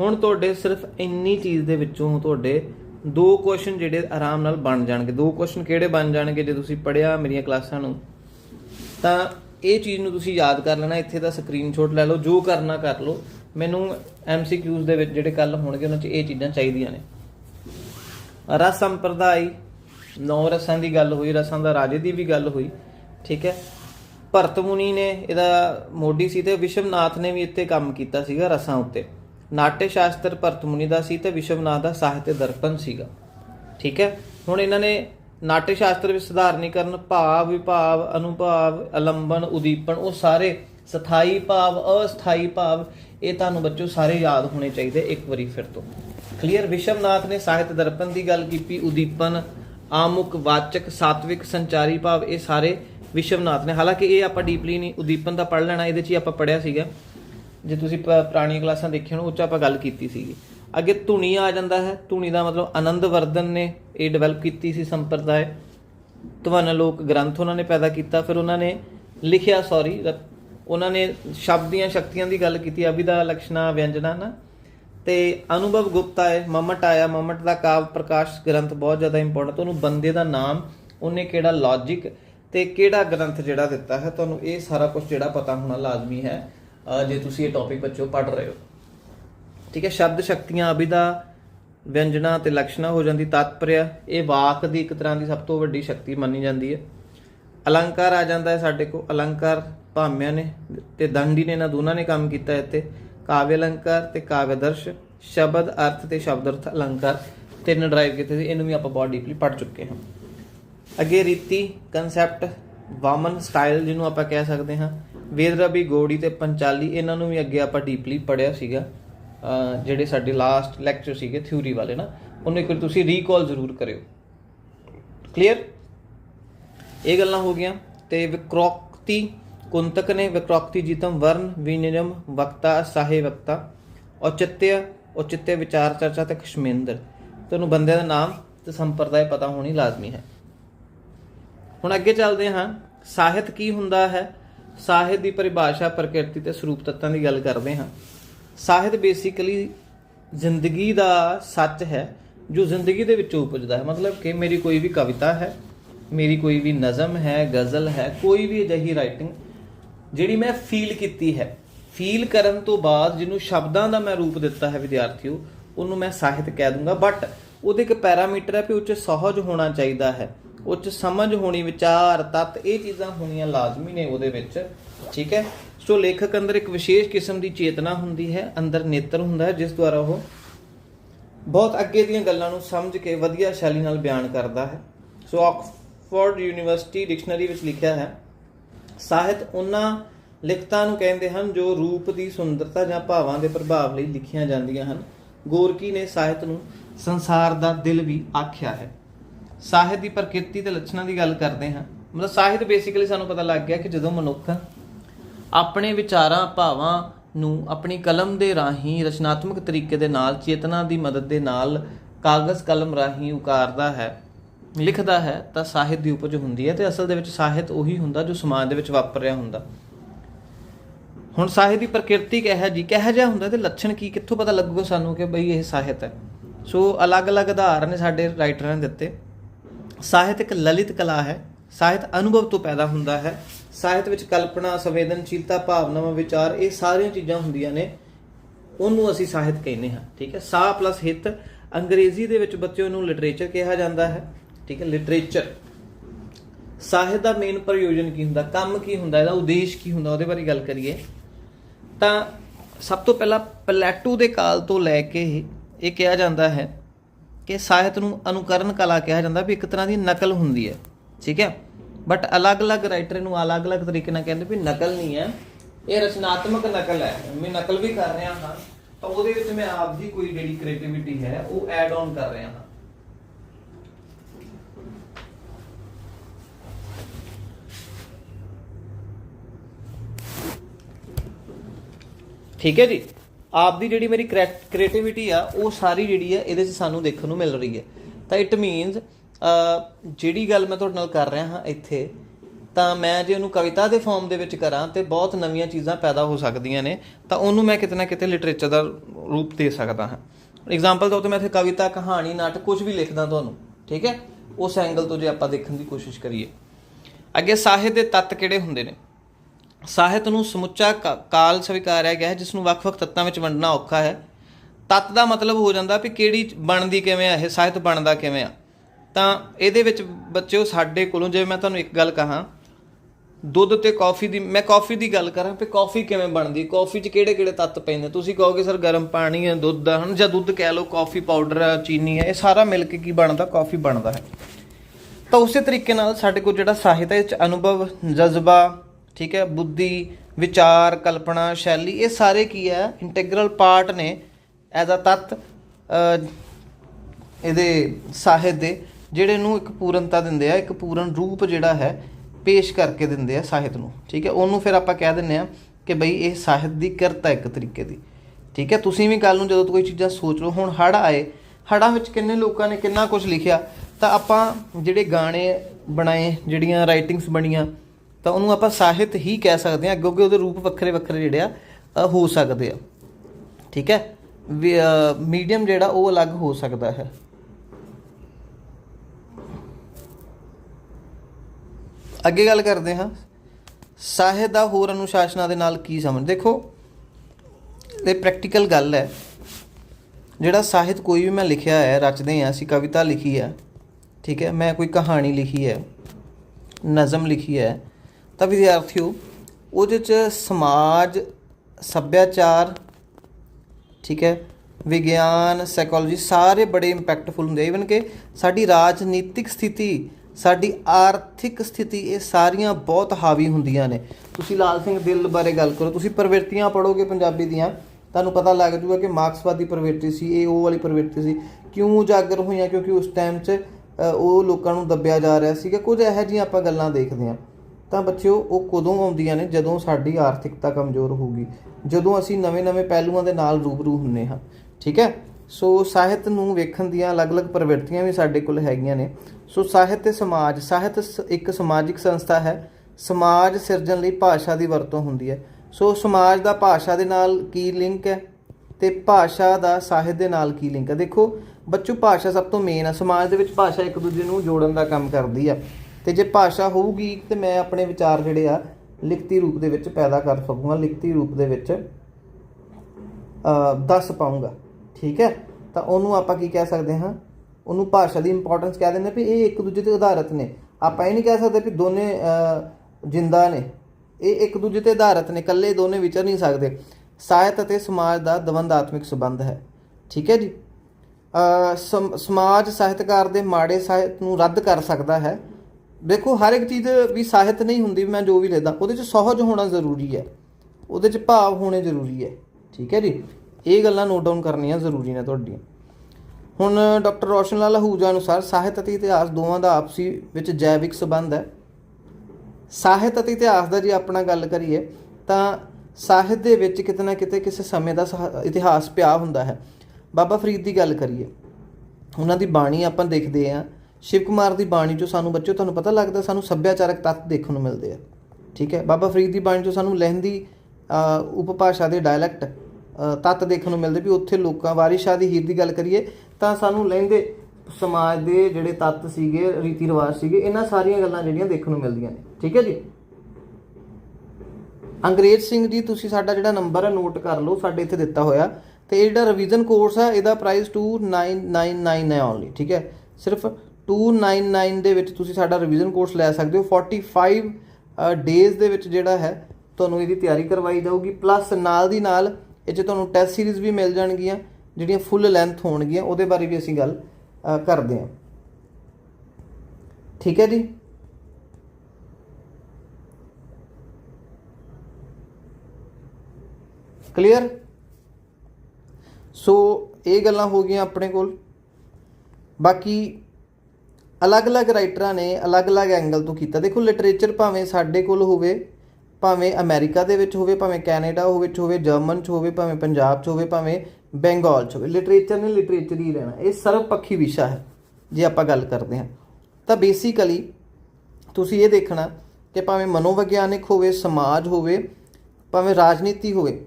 ਹੁਣ ਤੁਹਾਡੇ ਸਿਰਫ ਇੰਨੀ ਚੀਜ਼ ਦੇ ਵਿੱਚੋਂ ਤੁਹਾਡੇ ਦੋ ਕੁਐਸਚਨ ਜਿਹੜੇ ਆਰਾਮ ਨਾਲ ਬਣ ਜਾਣਗੇ। ਦੋ ਕੁਐਸਚਨ ਕਿਹੜੇ ਬਣ ਜਾਣਗੇ ਜੇ ਤੁਸੀਂ ਪੜਿਆ ਮੇਰੀਆਂ ਕਲਾਸਾਂ ਨੂੰ? ਤਾਂ ਇਹ ਚੀਜ਼ ਨੂੰ ਤੁਸੀਂ ਯਾਦ ਕਰ ਲੈਣਾ, ਇੱਥੇ ਦਾ ਸਕਰੀਨਸ਼ਾਟ ਲੈ ਲਓ, ਜੋ ਕਰਨਾ ਕਰ ਲਓ। ਮੈਨੂੰ ਐਮਸੀਕਿਊਜ਼ ਦੇ ਵਿੱਚ ਜਿਹੜੇ ਕੱਲ ਹੋਣਗੇ, ਉਹਨਾਂ 'ਚ ਇਹ ਚੀਜ਼ਾਂ ਚਾਹੀਦੀਆਂ ਨੇ। ਰਸ ਸੰਪਰਦਾਇ ਨੌ ਰਸਾਂ ਦੀ ਗੱਲ ਹੋਈ, ਰਸਾਂ ਦਾ ਰਾਜੇ ਦੀ ਵੀ ਗੱਲ ਹੋਈ, ਠੀਕ ਹੈ। ਭਰਤ ਮੁਨੀ ਨੇ ਇਹਦਾ ਮੋਢੀ ਸੀ ਤੇ ਵਿਸ਼ਵਨਾਥ ਨੇ ਵੀ ਇੱਥੇ ਕੰਮ ਕੀਤਾ ਸੀਗਾ ਰਸਾਂ ਉੱਤੇ। ਨਾਟਯ ਸ਼ਾਸਤਰ ਭਰਤ ਮੁਨੀ ਦਾ ਸੀ ਤੇ ਵਿਸ਼ਵਨਾਥ ਦਾ ਸਾਹਿਤ ਦਰਪਣ ਸੀਗਾ, ਠੀਕ ਹੈ। ਹੁਣ ਇਹਨਾਂ ਨੇ ਨਾਟਯ ਸ਼ਾਸਤਰ ਵਿੱਚ ਸੁਧਾਰਨੀਕਰਨ ਭਾਵ, ਵਿਭਾਵ, ਅਨੁਭਾਵ ਅਲੰਬਨ ਉਦੀਪਨ ਉਹ ਸਾਰੇ ਸਥਾਈ ਭਾਵ, ਅਸਥਾਈ ਭਾਵ, ਇਹ ਤੁਹਾਨੂੰ ਬੱਚੋ ਸਾਰੇ ਯਾਦ ਹੋਣੇ ਚਾਹੀਦੇ ਇੱਕ ਵਾਰੀ ਫਿਰ ਤੋਂ। ਕਲੀਅਰ ਵਿਸ਼ਵਨਾਥ ਨੇ ਸਾਹਿਤ ਦਰਪਣ ਦੀ ਗੱਲ ਕੀਤੀ ਉਦੀਪਨ ਆਮੁਕ ਵਾਚਕ, ਸਾਤਵਿਕ, ਸੰਚਾਰੀ ਭਾਵ ਇਹ ਸਾਰੇ ਵਿਸ਼ਵਨਾਥ ਨੇ। ਹਾਲਾਂਕਿ ਇਹ ਆਪਾਂ ਡੀਪਲੀ ਨਹੀਂ, ਉਦੀਪਨ ਦਾ ਪੜ ਲੈਣਾ, ਇਹਦੇ 'ਚ ਹੀ ਆਪਾਂ ਪੜਿਆ ਸੀਗਾ। ਜੇ ਤੁਸੀਂ ਪ- ਪੁਰਾਣੀਆਂ ਕਲਾਸਾਂ ਦੇਖੀਆਂ ਹੋਣ, ਉਹ 'ਚ ਆਪਾਂ ਗੱਲ ਕੀਤੀ ਸੀਗੀ। ਅੱਗੇ ਧੁਨੀ ਆ ਜਾਂਦਾ ਹੈ। ਧੁਨੀ ਦਾ ਮਤਲਬ ਆਨੰਦ ਵਰਧਨ ਨੇ ਇਹ ਡਿਵੈਲਪ ਕੀਤੀ ਸੀ ਸੰਪਰਦਾਇ। ਤਵਨ ਲੋਕ ਗ੍ਰੰਥ ਉਹਨਾਂ ਨੇ ਪੈਦਾ ਕੀਤਾ। ਫਿਰ ਉਹਨਾਂ ਨੇ ਲਿਖਿਆ ਸੌਰੀ ਉਹਨਾਂ ਨੇ ਸ਼ਬਦ ਦੀਆਂ ਸ਼ਕਤੀਆਂ ਦੀ ਗੱਲ ਕੀਤੀ। ਅਭਿਦਾ, ਲਕਸ਼ਣਾ, ਵਿਅੰਜਨਾ, ਨਾ। ਤੇ ਅਨੁਭਵ ਗੁਪਤਾ ਹੈ, ਮਮਟ ਆਇਆ, ਮਮਟ ਦਾ ਕਾਵ ਪ੍ਰਕਾਸ਼ ਗ੍ਰੰਥ ਬਹੁਤ ਜ਼ਿਆਦਾ ਇੰਪੋਰਟੈਂਟ ਉਹਨੂੰ ਬੰਦੇ ਦਾ ਨਾਮ, ਉਹਨੇ ਕਿਹੜਾ ਲੌਜੀਕ ਤੇ ਕਿਹੜਾ ਗ੍ਰੰਥ ਜਿਹੜਾ ਦਿੱਤਾ ਹੈ, ਤੁਹਾਨੂੰ ਇਹ ਸਾਰਾ ਕੁਝ ਜਿਹੜਾ ਪਤਾ ਹੋਣਾ ਲਾਜ਼ਮੀ ਹੈ ਜੇ ਤੁਸੀਂ ਇਹ ਟੌਪਿਕ ਬੱਚੋ ਪੜ੍ਹ ਰਹੇ ਹੋ। ਠੀਕ ਹੈ, ਸ਼ਬਦ ਸ਼ਕਤੀਆਂ, ਅਭਿਦਾ, ਵਿਅੰਜਨਾ ਤੇ ਲਕਸ਼ਣਾ ਹੋ ਜਾਂਦੀ, ਤਾਤਪਰਯ, ਇਹ ਵਾਕ ਦੀ ਇੱਕ ਤਰ੍ਹਾਂ ਦੀ ਸਭ ਤੋਂ ਵੱਡੀ ਸ਼ਕਤੀ ਮੰਨੀ ਜਾਂਦੀ ਹੈ। ਅਲੰਕਾਰ ਆ ਜਾਂਦਾ ਹੈ ਸਾਡੇ ਕੋਲ, ਅਲੰਕਾਰ ਭਾਮਿਆਂ ਨੇ ਤੇ ਦੰਡੀ ਨੇ ਇਹਨਾਂ ਦੋਨਾਂ ਨੇ ਕੰਮ ਕੀਤਾ ਇੱਥੇ। ਕਾਵਿ ਅਲੰਕਾਰ ਤੇ ਕਾਵਿਦਰਸ਼ ਸ਼ਬਦ ਅਰਥ ਤੇ ਸ਼ਬਦ ਅਰਥ ਅਲੰਕਾਰ, ਤਿੰਨ ਡਰਾਈਵ ਕੀਤੇ ਸੀ, ਇਹਨੂੰ ਵੀ ਆਪਾਂ ਬਹੁਤ ਡੀਪਲੀ ਪੜ੍ਹ ਚੁੱਕੇ ਹਾਂ। ਅੱਗੇ ਰੀਤੀ ਕਨਸੈਪਟ ਵਾਮਨ ਸਟਾਈਲ ਜਿਹਨੂੰ ਆਪਾਂ ਕਹਿ ਸਕਦੇ ਹਾਂ। ਵੇਦ ਰਬੀ ਗੋੜੀ ਤੇ ਪੰਚਾਲੀ, ਇਹਨਾਂ ਨੂੰ ਵੀ ਅੱਗੇ ਆਪਾਂ ਡੀਪਲੀ ਪੜਿਆ ਸੀਗਾ। ਜਿਹੜੇ ਸਾਡੇ ਲਾਸਟ ਲੈਕਚਰ ਸੀਗੇ ਥਿਊਰੀ ਵਾਲੇ ਨਾ, ਉਹਨੂੰ ਇੱਕ ਵਾਰ ਤੁਸੀਂ ਰੀਕਾਲ ਜ਼ਰੂਰ ਕਰਿਓ। ਕਲੀਅਰ ਇਹ ਗੱਲਾਂ ਹੋ ਗਈਆਂ, ਤੇ ਵਿਕਰੋਕਤੀ ਕੁੰਤਕ ਨੇ ਵਿਕਰੋਕਤੀ ਜੀਤਮ ਵਰਨ ਵਿਨਿਯਮ ਵਕਤਾ, ਸਾਹੇ ਵਕਤਾ, ਔਚਿਤਯ ਔਚਿਤਯ ਵਿਚਾਰ ਚਰਚਾ ਤੇ ਕਸ਼ਮੇਂਦਰ ਤੁਹਾਨੂੰ ਬੰਦਿਆਂ ਦਾ ਨਾਮ ਤੇ ਸੰਪਰਦਾਇ ਪਤਾ ਹੋਣੀ ਲਾਜ਼ਮੀ ਹੈ। ਹੁਣ ਅੱਗੇ ਚੱਲਦੇ ਹਾਂ। ਸਾਹਿਤ ਕੀ ਹੁੰਦਾ ਹੈ? ਸਾਹਿਤ ਦੀ ਪਰਿਭਾਸ਼ਾ ਪ੍ਰਕਿਰਤੀ ਤੇ ਸਰੂਪ ਤੱਤਾਂ ਦੀ ਗੱਲ ਕਰਦੇ ਹਾਂ। ਸਾਹਿਤ ਬੇਸਿਕਲੀ ਜ਼ਿੰਦਗੀ ਦਾ ਸੱਚ ਹੈ, ਜੋ ਜ਼ਿੰਦਗੀ ਦੇ ਵਿੱਚੋਂ ਉਪਜਦਾ ਹੈ। ਮਤਲਬ ਕਿ ਮੇਰੀ ਕੋਈ ਵੀ ਕਵਿਤਾ ਹੈ, ਮੇਰੀ ਕੋਈ ਵੀ ਨਜ਼ਮ ਹੈ, ਗਜ਼ਲ ਹੈ, ਕੋਈ ਵੀ ਅਜਿਹੀ ਰਾਈਟਿੰਗ ਜਿਹੜੀ ਮੈਂ ਫੀਲ ਕੀਤੀ ਹੈ। ਫੀਲ ਕਰਨ ਤੋਂ ਬਾਅਦ ਜਿਹਨੂੰ ਸ਼ਬਦਾਂ ਦਾ ਮੈਂ ਰੂਪ ਦਿੱਤਾ ਹੈ ਵਿਦਿਆਰਥੀਓ, ਉਹਨੂੰ ਮੈਂ ਸਾਹਿਤ ਕਹਿ ਦੂੰਗਾ। ਬਟ ਉਹਦੇ ਇੱਕ ਪੈਰਾਮੀਟਰ ਹੈ ਕਿ ਉਹ 'ਚ ਸਹਜ ਹੋਣਾ ਚਾਹੀਦਾ ਹੈ। ਉਹ 'ਚ ਸਮਝ ਹੋਣੀ, ਵਿਚਾਰ, ਤਤ, ਇਹ ਚੀਜ਼ਾਂ ਹੋਣੀਆਂ ਲਾਜ਼ਮੀ ਨੇ ਉਹਦੇ ਵਿੱਚ। ਠੀਕ ਹੈ? ਸੋ ਲੇਖਕ ਅੰਦਰ ਇੱਕ ਵਿਸ਼ੇਸ਼ ਕਿਸਮ ਦੀ ਚੇਤਨਾ ਹੁੰਦੀ ਹੈ, ਅੰਦਰ ਨੇਤਰ ਹੁੰਦਾ ਹੈ, ਜਿਸ ਦੁਆਰਾ ਉਹ ਬਹੁਤ ਅੱਗੇ ਦੀਆਂ ਗੱਲਾਂ ਨੂੰ ਸਮਝ ਕੇ ਵਧੀਆ ਸ਼ੈਲੀ ਨਾਲ ਬਿਆਨ ਕਰਦਾ ਹੈ। ਸੋ ਆਕਸਫੋਰਡ ਯੂਨੀਵਰਸਿਟੀ ਡਿਕਸ਼ਨਰੀ ਵਿੱਚ ਲਿਖਿਆ ਹੈ ਸਾਹਿਤ ਉਹਨਾਂ ਲਿਖਤਾਂ ਨੂੰ ਕਹਿੰਦੇ ਹਨ ਜੋ ਰੂਪ ਦੀ ਸੁੰਦਰਤਾ ਜਾਂ ਭਾਵਾਂ ਦੇ ਪ੍ਰਭਾਵ ਲਈ ਲਿਖੀਆਂ ਜਾਂਦੀਆਂ ਹਨ। ਗੋਰਕੀ ਨੇ ਸਾਹਿਤ ਨੂੰ ਸੰਸਾਰ ਦਾ ਦਿਲ ਵੀ ਆਖਿਆ ਹੈ। ਸਾਹਿਤ ਦੀ ਪ੍ਰਕਿਰਤੀ ਤੇ ਲੱਛਣਾਂ ਦੀ ਗੱਲ ਕਰਦੇ ਹਾਂ। ਮਤਲਬ ਸਾਹਿਤ ਬੇਸਿਕਲੀ ਸਾਨੂੰ ਪਤਾ ਲੱਗ ਗਿਆ ਕਿ ਜਦੋਂ ਮਨੁੱਖ ਆਪਣੇ ਵਿਚਾਰਾਂ, ਭਾਵਾਂ ਨੂੰ ਆਪਣੀ ਕਲਮ ਦੇ ਰਾਹੀਂ ਰਚਨਾਤਮਕ ਤਰੀਕੇ ਦੇ ਨਾਲ, ਚੇਤਨਾ ਦੀ ਮਦਦ ਦੇ ਨਾਲ ਕਾਗਜ਼ ਕਲਮ ਰਾਹੀਂ ਉਕਾਰਦਾ ਹੈ ਲਿਖਦਾ ਹੈ, ਤਾਂ ਸਾਹਿਤ ਦੀ ਉਪਜ ਹੁੰਦੀ ਹੈ ਤੇ ਅਸਲ ਦੇ ਵਿੱਚ ਸਾਹਿਤ ਉਹੀ ਹੁੰਦਾ ਜੋ ਸਮਾਜ ਦੇ ਵਿੱਚ ਵਾਪਰ ਰਿਹਾ ਹੁੰਦਾ। ਹੁਣ ਸਾਹਿਤ ਦੀ ਪ੍ਰਕਿਰਤੀ ਕਿਹੋ ਜੀ ਕਿਹੋ ਜਿਹਾ ਹੁੰਦਾ ਤੇ ਲੱਛਣ ਕੀ, ਕਿੱਥੋਂ ਪਤਾ ਲੱਗੂਗਾ ਸਾਨੂੰ ਕਿ ਬਈ ਇਹ ਸਾਹਿਤ ਹੈ? ਸੋ ਅਲੱਗ-ਅਲੱਗ ਆਧਾਰ ਨੇ ਸਾਡੇ ਰਾਈਟਰਾਂ ਨੇ ਦਿੱਤੇ। ਸਾਹਿਤ ਇੱਕ ਲਲਿਤ ਕਲਾ ਹੈ। ਸਾਹਿਤ ਅਨੁਭਵ ਤੋਂ ਪੈਦਾ ਹੁੰਦਾ ਹੈ। ਸਾਹਿਤ ਵਿੱਚ ਕਲਪਨਾ, ਸੰਵੇਦਨਸ਼ੀਲਤਾ, ਭਾਵਨਾਵਾਂ, ਵਿਚਾਰ, ਇਹ ਸਾਰੀਆਂ ਚੀਜ਼ਾਂ ਹੁੰਦੀਆਂ ਨੇ। ਉਹਨੂੰ ਅਸੀਂ ਸਾਹਿਤ ਕਹਿੰਦੇ ਹਾਂ, ਠੀਕ ਹੈ? ਸਾ ਪਲੱਸ ਹਿੱਤ ਅੰਗਰੇਜ਼ੀ ਦੇ ਵਿੱਚ ਬੱਚਿਆਂ ਨੂੰ ਲਿਟਰੇਚਰ ਕਿਹਾ ਜਾਂਦਾ ਹੈ। ਠੀਕ ਹੈ ਲਿਟਰੇਚਰ ਸਾਹਿਤ ਦਾ ਮੇਨ ਪ੍ਰਯੋਜਨ ਕੀ ਹੁੰਦਾ? ਕੰਮ ਕੀ ਹੁੰਦਾ? ਇਹਦਾ ਉਦੇਸ਼ ਕੀ ਹੁੰਦਾ? ਉਹਦੇ ਬਾਰੇ ਗੱਲ ਕਰੀਏ। ਤਾਂ ਸਭ ਤੋਂ ਪਹਿਲਾਂ ਪਲੈਟੋ ਦੇ ਕਾਲ ਤੋਂ ਲੈ ਕੇ ਇਹ ਕਿਹਾ ਜਾਂਦਾ ਹੈ ਕਿ ਸਾਹਿਤ ਨੂੰ ਅਨੁਕਰਨ ਕਲਾ ਕਿਹਾ ਜਾਂਦਾ ਵੀ ਇੱਕ ਤਰ੍ਹਾਂ ਦੀ ਨਕਲ ਹੁੰਦੀ ਹੈ। ਠੀਕ ਹੈ? ਬਟ ਅਲੱਗ-ਅਲੱਗ ਰਾਈਟਰ ਨੂੰ ਅਲੱਗ-ਅਲੱਗ ਤਰੀਕੇ ਨਾਲ ਕਹਿੰਦੇ ਵੀ ਨਕਲ ਨਹੀਂ ਹੈ। ਇਹ ਰਚਨਾਤਮਕ ਨਕਲ ਹੈ। ਮੈਂ ਨਕਲ ਵੀ ਕਰ ਰਿਹਾ ਹਾਂ, ਤਾਂ ਉਹਦੇ ਵਿੱਚ ਮੈਂ ਆਪ ਦੀ ਕੋਈ ਜਿਹੜੀ ਕ੍ਰੀਏਟੀਵਿਟੀ ਹੈ, ਉਹ ਐਡ ਆਨ ਕਰ ਰਿਹਾ ਹਾਂ। ਠੀਕ ਹੈ ਜੀ? ਆਪ ਦੀ ਜਿਹੜੀ ਮੇਰੀ ਕ੍ਰੀਏਟੀਵਿਟੀ ਆ, ਉਹ ਸਾਰੀ ਜਿਹੜੀ ਆ, ਇਹਦੇ 'ਚ ਸਾਨੂੰ ਦੇਖਣ ਨੂੰ ਮਿਲ ਰਹੀ ਹੈ। ਤਾਂ ਇਟ ਮੀਨਸ ਜਿਹੜੀ ਗੱਲ ਮੈਂ ਤੁਹਾਡੇ ਨਾਲ ਕਰ ਰਿਹਾ ਹਾਂ ਇੱਥੇ, ਤਾਂ ਮੈਂ ਜੇ ਉਹਨੂੰ ਕਵਿਤਾ ਦੇ ਫਾਰਮ ਦੇ ਵਿੱਚ ਕਰਾਂ, ਤੇ ਬਹੁਤ ਨਵੀਆਂ ਚੀਜ਼ਾਂ ਪੈਦਾ ਹੋ ਸਕਦੀਆਂ ਨੇ, ਤਾਂ ਉਹਨੂੰ ਮੈਂ ਕਿਤੇ ਨਾ ਕਿਤੇ ਲਿਟਰੇਚਰ ਦਾ ਰੂਪ ਦੇ ਸਕਦਾ ਹਾਂ। ਐਗਜ਼ਾਮਪਲ ਤੌਰ ਤੇ ਮੈਂ ਇੱਥੇ ਕਵਿਤਾ, ਕਹਾਣੀ, ਨਾਟਕ ਕੁਝ ਵੀ ਲਿਖਦਾ ਤੁਹਾਨੂੰ, ਠੀਕ ਹੈ? ਉਸ ਐਂਗਲ ਤੋਂ ਜੇ ਆਪਾਂ ਦੇਖਣ ਦੀ ਕੋਸ਼ਿਸ਼ ਕਰੀਏ। ਅੱਗੇ ਸਾਹਿਤ ਦੇ ਤੱਤ ਕਿਹੜੇ ਹੁੰਦੇ ਨੇ? ਸਾਹਿਤ ਨੂੰ ਸਮੁੱਚਾ ਕਾ- ਕਾਲ ਸਵੀਕਾਰਿਆ ਗਿਆ ਹੈ ਜਿਸ ਨੂੰ ਵੱਖ-ਵੱਖ ਤੱਤਾਂ ਵਿੱਚ ਵੰਡਣਾ ਔਖਾ ਹੈ। ਤੱਤ ਦਾ ਮਤਲਬ ਹੋ ਜਾਂਦਾ ਵੀ ਕਿਹੜੀ ਬਣਦੀ ਕਿਵੇਂ ਆ, ਇਹ ਸਾਹਿਤ ਬਣਦਾ ਕਿਵੇਂ ਆ। ਤਾਂ ਇਹਦੇ ਵਿੱਚ ਬੱਚਿਓ, ਸਾਡੇ ਕੋਲੋਂ ਜੇ ਮੈਂ ਤੁਹਾਨੂੰ ਇੱਕ ਗੱਲ ਕਹਾਂ, ਦੁੱਧ ਤੇ ਕਾਫੀ ਦੀ, ਮੈਂ ਕਾਫੀ ਦੀ ਗੱਲ ਕਰਾਂ ਵੀ ਕਾਫੀ ਕਿਵੇਂ ਬਣਦੀ, ਕਾਫੀ 'ਚ ਕਿਹੜੇ ਕਿਹੜੇ ਤੱਤ ਪੈਂਦੇ? ਤੁਸੀਂ ਕਹੋਗੇ, ਸਰ, ਗਰਮ ਪਾਣੀ ਹੈ, ਦੁੱਧ ਹੈ ਹਨ, ਜਾਂ ਦੁੱਧ ਕਹਿ ਲਓ ਕਾਫੀ ਪਾਊਡਰ ਹੈ ਚੀਨੀ ਹੈ, ਇਹ ਸਾਰਾ ਮਿਲ ਕੇ ਕੀ ਬਣਦਾ? ਕਾਫੀ ਬਣਦਾ ਹੈ। ਤਾਂ ਉਸੇ ਤਰੀਕੇ ਨਾਲ ਸਾਡੇ ਕੋਲ ਜਿਹੜਾ ਸਾਹਿਤ ਹੈ, ਇਹ 'ਚ ਅਨੁਭਵ, ਜਜ਼ਬਾ ਠੀਕ ਹੈ? ਬੁੱਧੀ, ਵਿਚਾਰ, ਕਲਪਨਾ, ਸ਼ੈਲੀ, ਇਹ ਸਾਰੇ ਕੀ ਹੈ? ਇੰਟੀਗਰਲ ਪਾਰਟ ਨੇ ਐਜ਼ ਅ ਤੱਤ ਇਹਦੇ ਸਾਹਿਤ ਦੇ, ਜਿਹੜੇ ਨੂੰ ਇੱਕ ਪੂਰਨਤਾ ਦਿੰਦੇ ਆ, ਇੱਕ ਪੂਰਨ ਰੂਪ ਜਿਹੜਾ ਹੈ, ਪੇਸ਼ ਕਰਕੇ ਦਿੰਦੇ ਆ ਸਾਹਿਤ ਨੂੰ। ਠੀਕ ਹੈ? ਉਹਨੂੰ ਫਿਰ ਆਪਾਂ ਕਹਿ ਦਿੰਦੇ ਆ ਕਿ ਬਈ ਇਹ ਸਾਹਿਤ ਦੀ ਕਿਰਤ ਹੈ ਇੱਕ ਤਰੀਕੇ ਦੀ। ਠੀਕ ਹੈ? ਤੁਸੀਂ ਵੀ ਕੱਲ ਨੂੰ ਜਦੋਂ ਕੋਈ ਚੀਜ਼ਾਂ ਸੋਚ ਲਓ, ਹੁਣ ਹੜ ਆਏ ਹੜਾਂ ਵਿੱਚ ਕਿੰਨੇ ਲੋਕਾਂ ਨੇ ਕਿੰਨਾ ਕੁਝ ਲਿਖਿਆ, ਤਾਂ ਆਪਾਂ ਜਿਹੜੇ ਗਾਣੇ ਬਣਾਏ, ਜਿਹੜੀਆਂ ਰਾਈਟਿੰਗਸ ਬਣੀਆਂ ਤਾਂ ਉਹਨੂੰ ਆਪਾਂ ਸਾਹਿਤ ਹੀ ਕਹਿ ਸਕਦੇ ਹਾਂ ਅੱਗੇ ਅੱਗੇ ਉਹਦੇ ਰੂਪ ਵੱਖਰੇ ਵੱਖਰੇ ਜਿਹੜੇ ਆ ਹੋ ਸਕਦੇ ਆ। ਠੀਕ ਹੈ? ਮੀਡੀਅਮ ਜਿਹੜਾ ਉਹ ਅਲੱਗ ਹੋ ਸਕਦਾ ਹੈ। ਅੱਗੇ ਗੱਲ ਕਰਦੇ ਹਾਂ। ਸਾਹਿਤ ਦਾ ਹੋਰ ਅਨੁਸ਼ਾਸਨਾਂ ਦੇ ਨਾਲ ਕੀ ਸਮਝ ਦੇਖੋ, ਇਹ ਪ੍ਰੈਕਟੀਕਲ ਗੱਲ ਹੈ। ਜਿਹੜਾ ਸਾਹਿਤ ਕੋਈ ਵੀ ਮੈਂ ਲਿਖਿਆ ਹੈ, ਰਚਦੇ ਆ ਅਸੀਂ ਕਵਿਤਾ ਲਿਖੀ ਹੈ, ਠੀਕ ਹੈ? ਮੈਂ ਕੋਈ ਕਹਾਣੀ ਲਿਖੀ ਹੈ, ਨਜ਼ਮ ਲਿਖੀ ਹੈ ਤਾਂ ਵਿਦਿਆਰਥੀਓ, ਉਹਦੇ ਚ ਸਮਾਜ, ਸੱਭਿਆਚਾਰ, ਠੀਕ ਹੈ, ਵਿਗਿਆਨ ਸਾਈਕੋਲੋਜੀ ਸਾਰੇ ਬੜੇ ਇੰਪੈਕਟਫੁਲ ਹੁੰਦੇ ਇਵਨ ਕਿ ਸਾਡੀ ਰਾਜਨੀਤਿਕ ਸਥਿਤੀ, ਸਾਡੀ ਆਰਥਿਕ ਸਥਿਤੀ, ਇਹ ਸਾਰੀਆਂ ਬਹੁਤ ਹਾਵੀ ਹੁੰਦੀਆਂ ਨੇ। ਤੁਸੀਂ ਲਾਲ ਸਿੰਘ ਦਿਲ ਬਾਰੇ ਗੱਲ ਕਰੋ, ਤੁਸੀਂ ਪ੍ਰਵਿਰਤੀਆਂ ਪੜੋਗੇ ਪੰਜਾਬੀ ਦੀਆਂ, ਤੁਹਾਨੂੰ ਪਤਾ ਲੱਗ ਜੂਗਾ ਕਿ ਮਾਰਕਸਵਾਦੀ ਪ੍ਰਵਿਰਤੀ ਸੀ, ਇਹ ਉਹ ਵਾਲੀ ਪ੍ਰਵਿਰਤੀ ਸੀ। ਕਿਉਂ ਉਜਾਗਰ ਹੋਈਆਂ? ਕਿਉਂਕਿ ਉਸ ਟਾਈਮ 'ਚ ਉਹ ਲੋਕਾਂ ਨੂੰ ਦੱਬਿਆ ਜਾ ਰਿਹਾ ਸੀਗਾ। ਕੁਝ ਇਹੋ ਜਿਹੀਆਂ ਆਪਾਂ ਗੱਲਾਂ ਦੇਖਦੇ ਹਾਂ। ਤਾਂ ਬੱਚਿਓ, ਉਹ ਕਦੋਂ ਆਉਂਦੀਆਂ ਨੇ? ਜਦੋਂ ਸਾਡੀ ਆਰਥਿਕਤਾ ਕਮਜ਼ੋਰ ਹੋਊਗੀ। ਜਦੋਂ ਅਸੀਂ ਨਵੇਂ-ਨਵੇਂ ਪਹਿਲੂਆਂ ਦੇ ਨਾਲ ਰੂਬਰੂ ਹੁੰਨੇ ਹਾਂ। ਠੀਕ ਹੈ? ਸੋ ਸਾਹਿਤ ਨੂੰ ਵੇਖਣ ਦੀਆਂ ਅਲੱਗ-ਅਲੱਗ ਪ੍ਰਵਿਰਤੀਆਂ ਵੀ ਸਾਡੇ ਕੋਲ ਹੈਗੀਆਂ ਨੇ। ਸੋ ਸਾਹਿਤ ਤੇ ਸਮਾਜ, ਸਾਹਿਤ ਸ- ਇੱਕ ਸਮਾਜਿਕ ਸੰਸਥਾ ਹੈ। ਸਮਾਜ ਸਿਰਜਣ ਲਈ ਭਾਸ਼ਾ ਦੀ ਵਰਤੋਂ ਹੁੰਦੀ ਹੈ। ਸੋ ਸਮਾਜ ਦਾ ਭਾਸ਼ਾ ਦੇ ਨਾਲ ਕੀ ਲਿੰਕ ਹੈ? ਤੇ ਭਾਸ਼ਾ ਦਾ ਸਾਹਿਤ ਦੇ ਨਾਲ ਕੀ ਲਿੰਕ ਹੈ? ਦੇਖੋ ਬੱਚੋ ਭਾਸ਼ਾ ਸਭ ਤੋਂ ਮੇਨ ਹੈ ਸਮਾਜ ਦੇ ਵਿੱਚ ਭਾਸ਼ਾ ਇੱਕ ਦੂਜੇ ਨੂੰ ਜੋੜਨ ਦਾ ਕੰਮ ਕਰਦੀ ਆ ਤੇ ਜੇ ਭਾਸ਼ਾ ਹੋਊਗੀ ਤੇ ਮੈਂ ਆਪਣੇ ਵਿਚਾਰ ਜਿਹੜੇ ਆ, ਲਿਖਤੀ ਰੂਪ ਦੇ ਵਿੱਚ ਪੈਦਾ ਕਰ ਸਕੂੰਗਾ, ਲਿਖਤੀ ਰੂਪ ਦੇ ਵਿੱਚ ਦੱਸ ਪਾਉਂਗਾ ਠੀਕ ਹੈ? ਤਾਂ ਉਹਨੂੰ ਆਪਾਂ ਕੀ ਕਹਿ ਸਕਦੇ ਹਾਂ? ਉਹਨੂੰ ਭਾਸ਼ਾ ਦੀ ਇੰਪੋਰਟੈਂਸ ਕਹਿ ਦਿੰਦੇ ਵੀ ਇਹ ਇੱਕ ਦੂਜੇ ਤੇ ਆਧਾਰਿਤ ਨੇ। ਆਪਾਂ ਇਹ ਨਹੀਂ ਕਹਿ ਸਕਦੇ ਵੀ ਦੋਨੇ ਜਿੰਦਾ ਨੇ। ਇਹ ਇੱਕ ਦੂਜੇ ਤੇ ਆਧਾਰਿਤ ਨੇ, ਇਕੱਲੇ ਦੋਨੇ ਵਿਚਰ ਨਹੀਂ ਸਕਦੇ। ਸਾਹਿਤ ਅਤੇ ਸਮਾਜ ਦਾ ਦਵੰਦਾਤਮਿਕ ਸੰਬੰਧ ਹੈ। ਠੀਕ ਹੈ ਜੀ? ਸਮਾਜ ਸਾਹਿਤਕਾਰ ਦੇ ਮਾੜੇ ਸਾਹਿਤ ਨੂੰ ਰੱਦ ਕਰ ਸਕਦਾ ਹੈ। ਦੇਖੋ, ਹਰ ਇੱਕ ਚੀਜ਼ ਵੀ ਸਾਹਿਤ ਨਹੀਂ ਹੁੰਦੀ ਮੈਂ ਜੋ ਵੀ ਲੈਦਾ ਉਹਦੇ 'ਚ ਸਹਿਜ ਹੋਣਾ ਜ਼ਰੂਰੀ ਹੈ। ਉਹਦੇ 'ਚ ਭਾਵ ਹੋਣੇ ਜ਼ਰੂਰੀ ਹੈ। ਠੀਕ ਹੈ ਜੀ? ਇਹ ਗੱਲਾਂ ਨੋਟ ਡਾਊਨ ਕਰਨੀਆਂ ਜ਼ਰੂਰੀ ਨੇ ਤੁਹਾਡੀਆਂ। ਹੁਣ ਡਾਕਟਰ ਰੋਸ਼ਨ ਲਾਲ ਅਹੂਜਾ ਅਨੁਸਾਰ ਸਾਹਿਤ ਅਤੇ ਇਤਿਹਾਸ ਦੋਵਾਂ ਦਾ ਆਪਸੀ ਵਿੱਚ ਜੈਵਿਕ ਸੰਬੰਧ ਹੈ। ਸਾਹਿਤ ਅਤੇ ਇਤਿਹਾਸ ਦਾ ਜੇ ਆਪਣਾ ਗੱਲ ਕਰੀਏ, ਤਾਂ ਸਾਹਿਤ ਦੇ ਵਿੱਚ ਕਿਤੇ ਨਾ ਕਿਤੇ ਕਿਸੇ ਸਮੇਂ ਦਾ ਸਹ- ਇਤਿਹਾਸ ਪਿਆ ਹੁੰਦਾ ਹੈ। ਬਾਬਾ ਫਰੀਦ ਦੀ ਗੱਲ ਕਰੀਏ, ਉਹਨਾਂ ਦੀ ਬਾਣੀ ਆਪਾਂ ਦੇਖਦੇ ਆ ਸ਼ਿਵ ਕੁਮਾਰ ਦੀ ਬਾਣੀ ਚੋਂ ਸਾਨੂੰ ਬੱਚਿਓ, ਤੁਹਾਨੂੰ ਪਤਾ ਲੱਗਦਾ ਸਾਨੂੰ ਸੱਭਿਆਚਾਰਕ ਤੱਤ ਦੇਖਣ ਨੂੰ ਮਿਲਦੇ ਆ। ਠੀਕ ਹੈ? ਬਾਬਾ ਫਰੀਦ ਦੀ ਬਾਣੀ ਚੋਂ ਸਾਨੂੰ ਲਹਿੰਦੀ ਉਪਭਾਸ਼ਾ ਦੇ ਡਾਇਲੈਕਟ ਤੱਤ ਦੇਖਣ ਨੂੰ ਮਿਲਦੇ ਵੀ ਉੱਥੇ ਲੋਕਾਂ, ਵਾਰਿਸ ਦੀ ਹੀਰ ਦੀ ਗੱਲ ਕਰੀਏ, ਤਾਂ ਸਾਨੂੰ ਲਹਿੰਦੇ ਸਮਾਜ ਦੇ ਜਿਹੜੇ ਤੱਤ ਸੀਗੇ, ਰੀਤੀ ਰਿਵਾਜ ਸੀਗੇ, ਇਹਨਾਂ ਸਾਰੀਆਂ ਗੱਲਾਂ ਜਿਹੜੀਆਂ ਦੇਖਣ ਨੂੰ ਮਿਲਦੀਆਂ ਨੇ। ਠੀਕ ਹੈ ਜੀ? ਅੰਗਰੇਜ਼ ਸਿੰਘ ਜੀ, ਤੁਸੀਂ ਸਾਡਾ ਜਿਹੜਾ ਨੰਬਰ ਹੈ ਨੋਟ ਕਰ ਲਓ, ਸਾਡੇ ਇੱਥੇ ਦਿੱਤਾ ਹੋਇਆ। ਤੇ ਇਹ ਜਿਹੜਾ ਰਿਵੀਜ਼ਨ ਕੋਰਸ ਹੈ, ਇਹਦਾ ਪ੍ਰਾਈਸ 2999 ਹੈ ਓਨਲੀ ਠੀਕ ਹੈ? ਸਿਰਫ 299 ਦੇ ਵਿੱਚ ਤੁਸੀਂ ਸਾਡਾ ਰਿਵੀਜ਼ਨ ਕੋਰਸ ਲੈ ਸਕਦੇ ਹੋ। 45 ਡੇਜ਼ ਦੇ ਵਿੱਚ ਜਿਹੜਾ ਹੈ, ਤੁਹਾਨੂੰ ਇਹਦੀ ਤਿਆਰੀ ਕਰਵਾਈ ਜਾਊਗੀ। ਪਲੱਸ ਨਾਲ ਦੀ ਨਾਲ ਇਹ 'ਚ ਤੁਹਾਨੂੰ ਟੈਸਟ ਸੀਰੀਜ਼ ਵੀ ਮਿਲ ਜਾਣਗੀਆਂ, ਜਿਹੜੀਆਂ ਫੁੱਲ ਲੈਂਥ ਹੋਣਗੀਆਂ, ਉਹਦੇ ਬਾਰੇ ਵੀ ਅਸੀਂ ਗੱਲ ਕਰਦੇ ਹਾਂ। ਠੀਕ ਹੈ ਜੀ? ਕਲੀਅਰ ਸੋ ਇਹ ਗੱਲਾਂ ਹੋ ਗਈਆਂ ਆਪਣੇ ਕੋਲ। ਬਾਕੀ ਅਲੱਗ-ਅਲੱਗ ਰਾਈਟਰਾਂ ਨੇ ਅਲੱਗ-ਅਲੱਗ ਐਂਗਲ ਤੋਂ ਕੀਤਾ। ਦੇਖੋ, ਲਿਟਰੇਚਰ ਭਾਵੇਂ ਸਾਡੇ ਕੋਲ ਹੋਵੇ, ਭਾਵੇਂ ਅਮਰੀਕਾ ਦੇ ਵਿੱਚ ਹੋਵੇ, ਭਾਵੇਂ ਕੈਨੇਡਾ ਹੋਵੇ, ਚ ਹੋਵੇ, ਜਰਮਨ ਚ ਹੋਵੇ, ਭਾਵੇਂ ਪੰਜਾਬ ਚ ਹੋਵੇ, ਭਾਵੇਂ ਬੰਗਾਲ ਚ ਹੋਵੇ, ਲਿਟਰੇਚਰ ਨੇ ਲਿਟਰੇਚਰ ਹੀ ਰਹਿਣਾ। ਇਹ ਸਰਵਪੱਖੀ ਵਿਸ਼ਾ ਹੈ, ਜੇ ਆਪਾਂ ਗੱਲ ਕਰਦੇ ਹਾਂ। ਤਾਂ ਬੇਸਿਕਲੀ ਤੁਸੀਂ ਇਹ ਦੇਖਣਾ ਕਿ ਭਾਵੇਂ ਮਨੋਵਿਗਿਆਨਿਕ ਹੋਵੇ, ਸਮਾਜ ਹੋਵੇ, ਭਾਵੇਂ ਰਾਜਨੀਤੀ ਹੋਵੇ,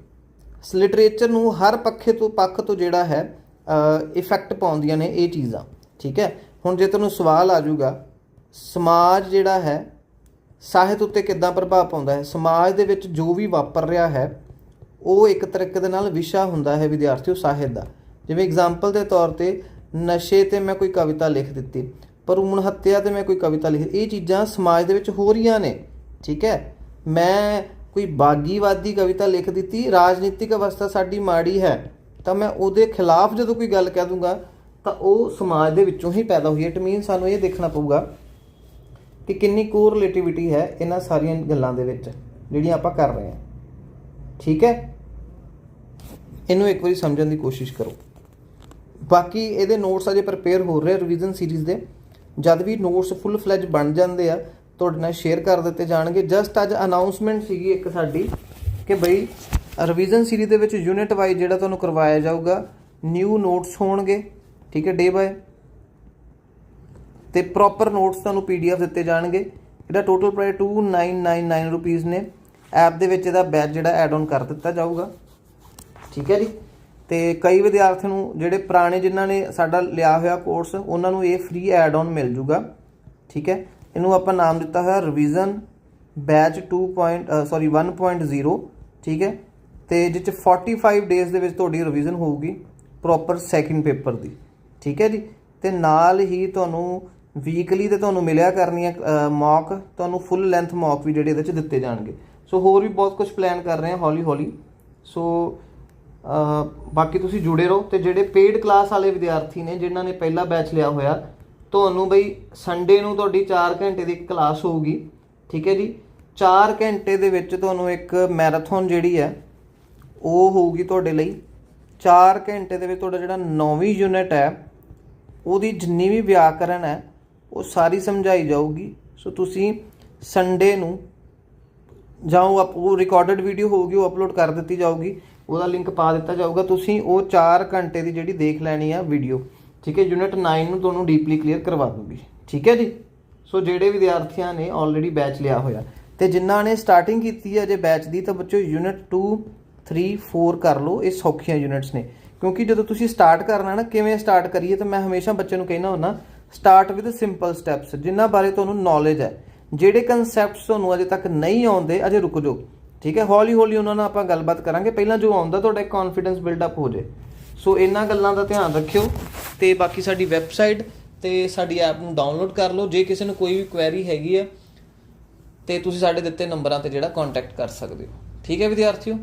ਲਿਟਰੇਚਰ ਨੂੰ ਹਰ ਪੱਖੇ ਤੋਂ, ਪੱਖ ਤੋਂ ਜਿਹੜਾ ਹੈ ਇਫੈਕਟ ਪਾਉਂਦੀਆਂ ਨੇ ਇਹ ਚੀਜ਼ਾਂ, ਠੀਕ ਹੈ? ਹੁਣ ਜੇ ਤੁਹਾਨੂੰ ਸਵਾਲ ਆ ਜਾਊਗਾ, ਸਮਾਜ ਜਿਹੜਾ ਹੈ, ਸਾਹਿਤ ਉੱਤੇ ਕਿੱਦਾਂ ਪ੍ਰਭਾਵ ਪਾਉਂਦਾ ਹੈ? ਸਮਾਜ ਦੇ ਵਿੱਚ ਜੋ ਵੀ ਵਾਪਰ ਰਿਹਾ ਹੈ, ਉਹ ਇੱਕ ਤਰੀਕੇ ਦੇ ਨਾਲ ਵਿਸ਼ਾ ਹੁੰਦਾ ਹੈ ਵਿਦਿਆਰਥੀਓ ਸਾਹਿਤ ਦਾ। ਜਿਵੇਂ ਐਗਜ਼ਾਮਪਲ ਦੇ ਤੌਰ ਤੇ ਨਸ਼ੇ ਤੇ ਮੈਂ ਕੋਈ ਕਵਿਤਾ ਲਿਖ ਦਿੱਤੀ ਭਰੂਣ ਹੱਤਿਆ ਤੇ ਮੈਂ ਕੋਈ ਕਵਿਤਾ ਲਿਖ ਇਹ ਚੀਜ਼ਾਂ ਸਮਾਜ ਦੇ ਵਿੱਚ ਹੋ ਰਹੀਆਂ ਨੇ, ਠੀਕ ਹੈ? ਮੈਂ ਕੋਈ ਬਾਗੀਵਾਦੀ ਕਵਿਤਾ ਲਿਖ ਦਿੱਤੀ, ਰਾਜਨੀਤਿਕ ਅਵਸਥਾ ਸਾਡੀ ਮਾੜੀ ਹੈ, ਤਾਂ ਮੈਂ ਉਹਦੇ ਖਿਲਾਫ ਜਦੋਂ ਕੋਈ ਗੱਲ ਕਹਿ ਦੂੰਗਾ ਤਾਂ ਉਹ ਸਮਾਜ ਦੇ ਵਿੱਚੋਂ ਹੀ ਪੈਦਾ ਹੋਈ ਹੈ। ਇਟ ਮੀਨ ਸਾਨੂੰ ਇਹ ਦੇਖਣਾ ਪਊਗਾ ਕਿ ਕਿੰਨੀ ਕੋਰਿਲੇਟਿਵਿਟੀ ਹੈ ਇਹਨਾਂ ਸਾਰੀਆਂ ਗੱਲਾਂ ਦੇ ਵਿੱਚ, ਜਿਹੜੀਆਂ ਆਪਾਂ ਕਰ ਰਹੇ ਹਾਂ। ਠੀਕ ਹੈ? ਇਹਨੂੰ ਇੱਕ ਵਾਰੀ ਸਮਝਣ ਦੀ ਕੋਸ਼ਿਸ਼ ਕਰੋ। ਬਾਕੀ ਇਹਦੇ ਨੋਟਸ ਅਜੇ ਪ੍ਰਪੇਅਰ ਹੋ ਰਹੇ ਰਿਵੀਜ਼ਨ ਸੀਰੀਜ਼ ਦੇ। ਜਦ ਵੀ ਨੋਟਸ ਫੁੱਲ ਫਲੈਜ ਬਣ ਜਾਂਦੇ ਆ, ਤੁਹਾਡੇ ਨਾਲ ਸ਼ੇਅਰ ਕਰ ਦਿੱਤੇ ਜਾਣਗੇ। ਜਸਟ ਅੱਜ ਅਨਾਉਂਸਮੈਂਟ ਸੀਗੀ ਇੱਕ ਸਾਡੀ ਕਿ ਬਈ ਰਿਵੀਜ਼ਨ ਸੀਰੀਜ਼ ਦੇ ਵਿੱਚ ਯੂਨਿਟ ਵਾਈਜ਼ ਜਿਹੜਾ ਤੁਹਾਨੂੰ ਕਰਵਾਇਆ ਜਾਊਗਾ ਨਿਊ ਨੋਟਸ ਹੋਣਗੇ। ਠੀਕ ਹੈ ਡੇ ਬਾਏ ਤੇ ਪ੍ਰੋਪਰ ਨੋਟਸ ਤੁਹਾਨੂੰ ਪੀਡੀਐਫ ਦਿੱਤੇ ਜਾਣਗੇ। ਇਹਦਾ ਟੋਟਲ ਪ੍ਰਾਈਸ 2999 ਰੁਪੀਸ ਨੇ। ਐਪ ਦੇ ਵਿੱਚ ਇਹਦਾ ਬੈਚ ਜਿਹੜਾ ਐਡ ਆਨ ਕਰ ਦਿੱਤਾ ਜਾਊਗਾ। ਠੀਕ ਹੈ ਜੀ। ਤੇ ਕਈ ਵਿਦਿਆਰਥੀਆਂ ਨੂੰ ਜਿਹੜੇ ਪੁਰਾਣੇ ਜਿਨ੍ਹਾਂ ਨੇ ਸਾਡਾ ਲਿਆ ਹੋਇਆ ਕੋਰਸ ਉਹਨਾਂ ਨੂੰ ਇਹ ਫ੍ਰੀ ਐਡ ਆਨ ਮਿਲ ਜੂਗਾ। ਠੀਕ ਹੈ। ਇਹਨੂੰ ਆਪਾਂ ਨਾਮ ਦਿੱਤਾ ਹੋਇਆ ਰਿਵੀਜ਼ਨ ਬੈਚ 2. ਸੌਰੀ 1.0 ਠੀਕ ਹੈ। ਤੇ ਜਿਸ ਚ 45 ਡੇਜ਼ ਦੇ ਵਿੱਚ ਤੁਹਾਡੀ ਰਿਵੀਜ਼ਨ ਹੋਊਗੀ ਪ੍ਰੋਪਰ ਸੈਕਿੰਡ ਪੇਪਰ ਦੀ। ਠੀਕ ਹੈ ਜੀ? ਤੇ ਨਾਲ ਹੀ ਤੁਹਾਨੂੰ ਵੀਕਲੀ ਤੇ ਤੁਹਾਨੂੰ ਮਿਲਿਆ ਕਰਨੀਆਂ ਮੌਕ ਤੁਹਾਨੂੰ ਫੁੱਲ ਲੈਂਥ ਮੌਕ ਵੀ ਜਿਹੜੇ ਇਹਦੇ ਚ ਦਿੱਤੇ ਜਾਣਗੇ। ਸੋ ਹੋਰ ਵੀ ਬਹੁਤ ਕੁਝ ਪਲਾਨ ਕਰ ਰਹੇ ਹਾਂ, ਹੌਲੀ ਹੌਲੀ। ਸੋ ਬਾਕੀ ਤੁਸੀਂ ਜੁੜੇ ਰਹੋ ਤੇ ਜਿਹੜੇ ਪੇਡ ਕਲਾਸ ਵਾਲੇ ਵਿਦਿਆਰਥੀ ਨੇ, ਜਿਨ੍ਹਾਂ ਨੇ ਪਹਿਲਾ ਬੈਚ ਲਿਆ ਹੋਇਆ, ਤੁਹਾਨੂੰ ਬਈ ਸੰਡੇ ਨੂੰ ਤੁਹਾਡੀ 4 ਘੰਟੇ ਦੀ ਇੱਕ ਕਲਾਸ ਹੋਊਗੀ, ਠੀਕ ਹੈ ਜੀ? 4 ਘੰਟੇ ਦੇ ਵਿੱਚ ਤੁਹਾਨੂੰ ਇੱਕ ਮੈਰਾਥਨ ਜਿਹੜੀ ਹੈ, ਉਹ ਹੋਊਗੀ ਤੁਹਾਡੇ ਲਈ। 4 ਘੰਟੇ ਦੇ ਵਿੱਚ ਤੁਹਾਡਾ ਜਿਹੜਾ ਨੌਵੀਂ ਯੂਨਿਟ ਹੈ ਉਹਦੀ ਜਿੰਨੀ ਵੀ ਵਿਆਕਰਨ ਹੈ, ਉਹ ਸਾਰੀ ਸਮਝਾਈ ਜਾਊਗੀ। ਸੋ ਤੁਸੀਂ ਸੰਡੇ ਨੂੰ ਜਾਂ ਉਹ ਅਪ- ਉਹ ਰਿਕਾਰਡਡ ਵੀਡੀਓ ਹੋਊਗੀ, ਉਹ ਅਪਲੋਡ ਕਰ ਦਿੱਤੀ ਜਾਊਗੀ। ਉਹਦਾ ਲਿੰਕ ਪਾ ਦਿੱਤਾ ਜਾਊਗਾ। ਤੁਸੀਂ ਉਹ 4 ਘੰਟੇ ਦੀ ਜਿਹੜੀ ਦੇਖ ਲੈਣੀ ਆ ਵੀਡੀਓ ਠੀਕ ਹੈ ਯੂਨਿਟ 9 ਨੂੰ ਤੁਹਾਨੂੰ ਡੀਪਲੀ ਕਲੀਅਰ ਕਰਵਾ ਦੂਗੀ। ਠੀਕ ਹੈ ਜੀ? ਸੋ ਜਿਹੜੇ ਵਿਦਿਆਰਥੀਆਂ ਨੇ ਆਲਰੇਡੀ ਬੈਚ ਲਿਆ ਹੋਇਆ, ਤੇ ਜਿਨ੍ਹਾਂ ਨੇ ਸਟਾਰਟਿੰਗ ਕੀਤੀ ਹੈ ਜੇ ਬੈਚ ਦੀ, ਤਾਂ ਬੱਚੋ ਯੂਨਿਟ 2 3 4 ਕਰ ਲਓ। ਇਹ ਸੌਖੀਆਂ ਯੂਨਿਟਸ ਨੇ। ਕਿਉਂਕਿ ਜਦੋਂ ਤੁਸੀਂ ਸਟਾਰਟ ਕਰਨਾ ਨਾ, ਕਿਵੇਂ ਸਟਾਰਟ ਕਰੀਏ, ਤਾਂ ਮੈਂ ਹਮੇਸ਼ਾ ਬੱਚੇ ਨੂੰ ਕਹਿਣਾ ਹੁੰਦਾ ਸਟਾਰਟ ਵਿਦ ਸਿੰਪਲ ਸਟੈਪਸ ਜਿਨ੍ਹਾਂ ਬਾਰੇ ਤੁਹਾਨੂੰ ਨੌਲੇਜ ਹੈ। ਜਿਹੜੇ ਕਨਸੈਪਟਸ ਤੁਹਾਨੂੰ ਅਜੇ ਤੱਕ ਨਹੀਂ ਆਉਂਦੇ, ਅਜੇ ਰੁਕ ਜਾਓ। ਠੀਕ ਹੈ? ਹੌਲੀ ਹੌਲੀ ਉਹਨਾਂ ਨਾਲ ਆਪਾਂ ਗੱਲਬਾਤ ਕਰਾਂਗੇ। ਪਹਿਲਾਂ ਜੋ ਆਉਂਦਾ, ਤੁਹਾਡਾ ਇੱਕ ਕੌਨਫੀਡੈਂਸ ਬਿਲਡ ਅਪ ਹੋ ਜਾਏ। ਸੋ ਇਹਨਾਂ ਗੱਲਾਂ ਦਾ ਧਿਆਨ ਰੱਖਿਓ। ਤੇ ਬਾਕੀ ਸਾਡੀ ਵੈਬਸਾਈਟ ਤੇ ਸਾਡੀ ਐਪ ਨੂੰ ਡਾਊਨਲੋਡ ਕਰ ਲਓ। ਜੇ ਕਿਸੇ ਨੂੰ ਕੋਈ ਵੀ ਕੁਐਰੀ ਹੈਗੀ ਆ, ਤੇ ਤੁਸੀਂ ਸਾਡੇ ਦਿੱਤੇ ਨੰਬਰਾਂ ਤੇ ਜਿਹੜਾ ਕੰਟੈਕਟ ਕਰ ਸਕਦੇ ਹੋ। ਠੀਕ ਹੈ, ਵਿਦਿਆਰਥੀਓ?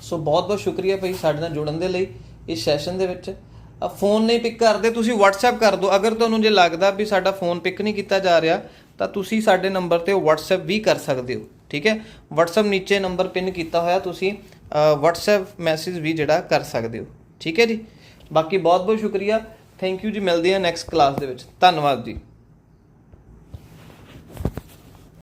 ਸੋ ਬਹੁਤ ਬਹੁਤ ਸ਼ੁਕਰੀਆ ਭਾਈ ਸਾਡੇ ਨਾਲ ਜੁੜਨ ਦੇ ਲਈ ਇਸ ਸੈਸ਼ਨ ਦੇ ਵਿੱਚ। ਫੋਨ ਨਹੀਂ ਪਿਕ ਕਰਦੇ ਤੁਸੀਂ WhatsApp ਕਰ ਦਿਓ। ਅਗਰ ਤੁਹਾਨੂੰ ਜੇ ਲੱਗਦਾ ਵੀ ਸਾਡਾ ਫੋਨ ਪਿਕ ਨਹੀਂ ਕੀਤਾ ਜਾ ਰਿਹਾ ਤਾਂ ਤੁਸੀਂ ਸਾਡੇ ਨੰਬਰ ਤੇ WhatsApp ਵੀ ਕਰ ਸਕਦੇ ਹੋ ਠੀਕ ਹੈ? WhatsApp ਨੀਚੇ ਨੰਬਰ ਪਿਨ ਕੀਤਾ ਹੋਇਆ ਤੁਸੀਂ ਅ, WhatsApp ਮੈਸੇਜ ਵੀ ਜਿਹੜਾ ਕਰ ਸਕਦੇ ਹੋ ਠੀਕ ਹੈ ਜੀ? ਬਾਕੀ ਬਹੁਤ ਬਹੁਤ ਸ਼ੁਕਰੀਆ। ਥੈਂਕ ਯੂ ਜੀ ਮਿਲਦੇ ਹਾਂ ਨੈਕਸਟ ਕਲਾਸ ਦੇ ਵਿੱਚ। ਧੰਨਵਾਦ ਜੀ।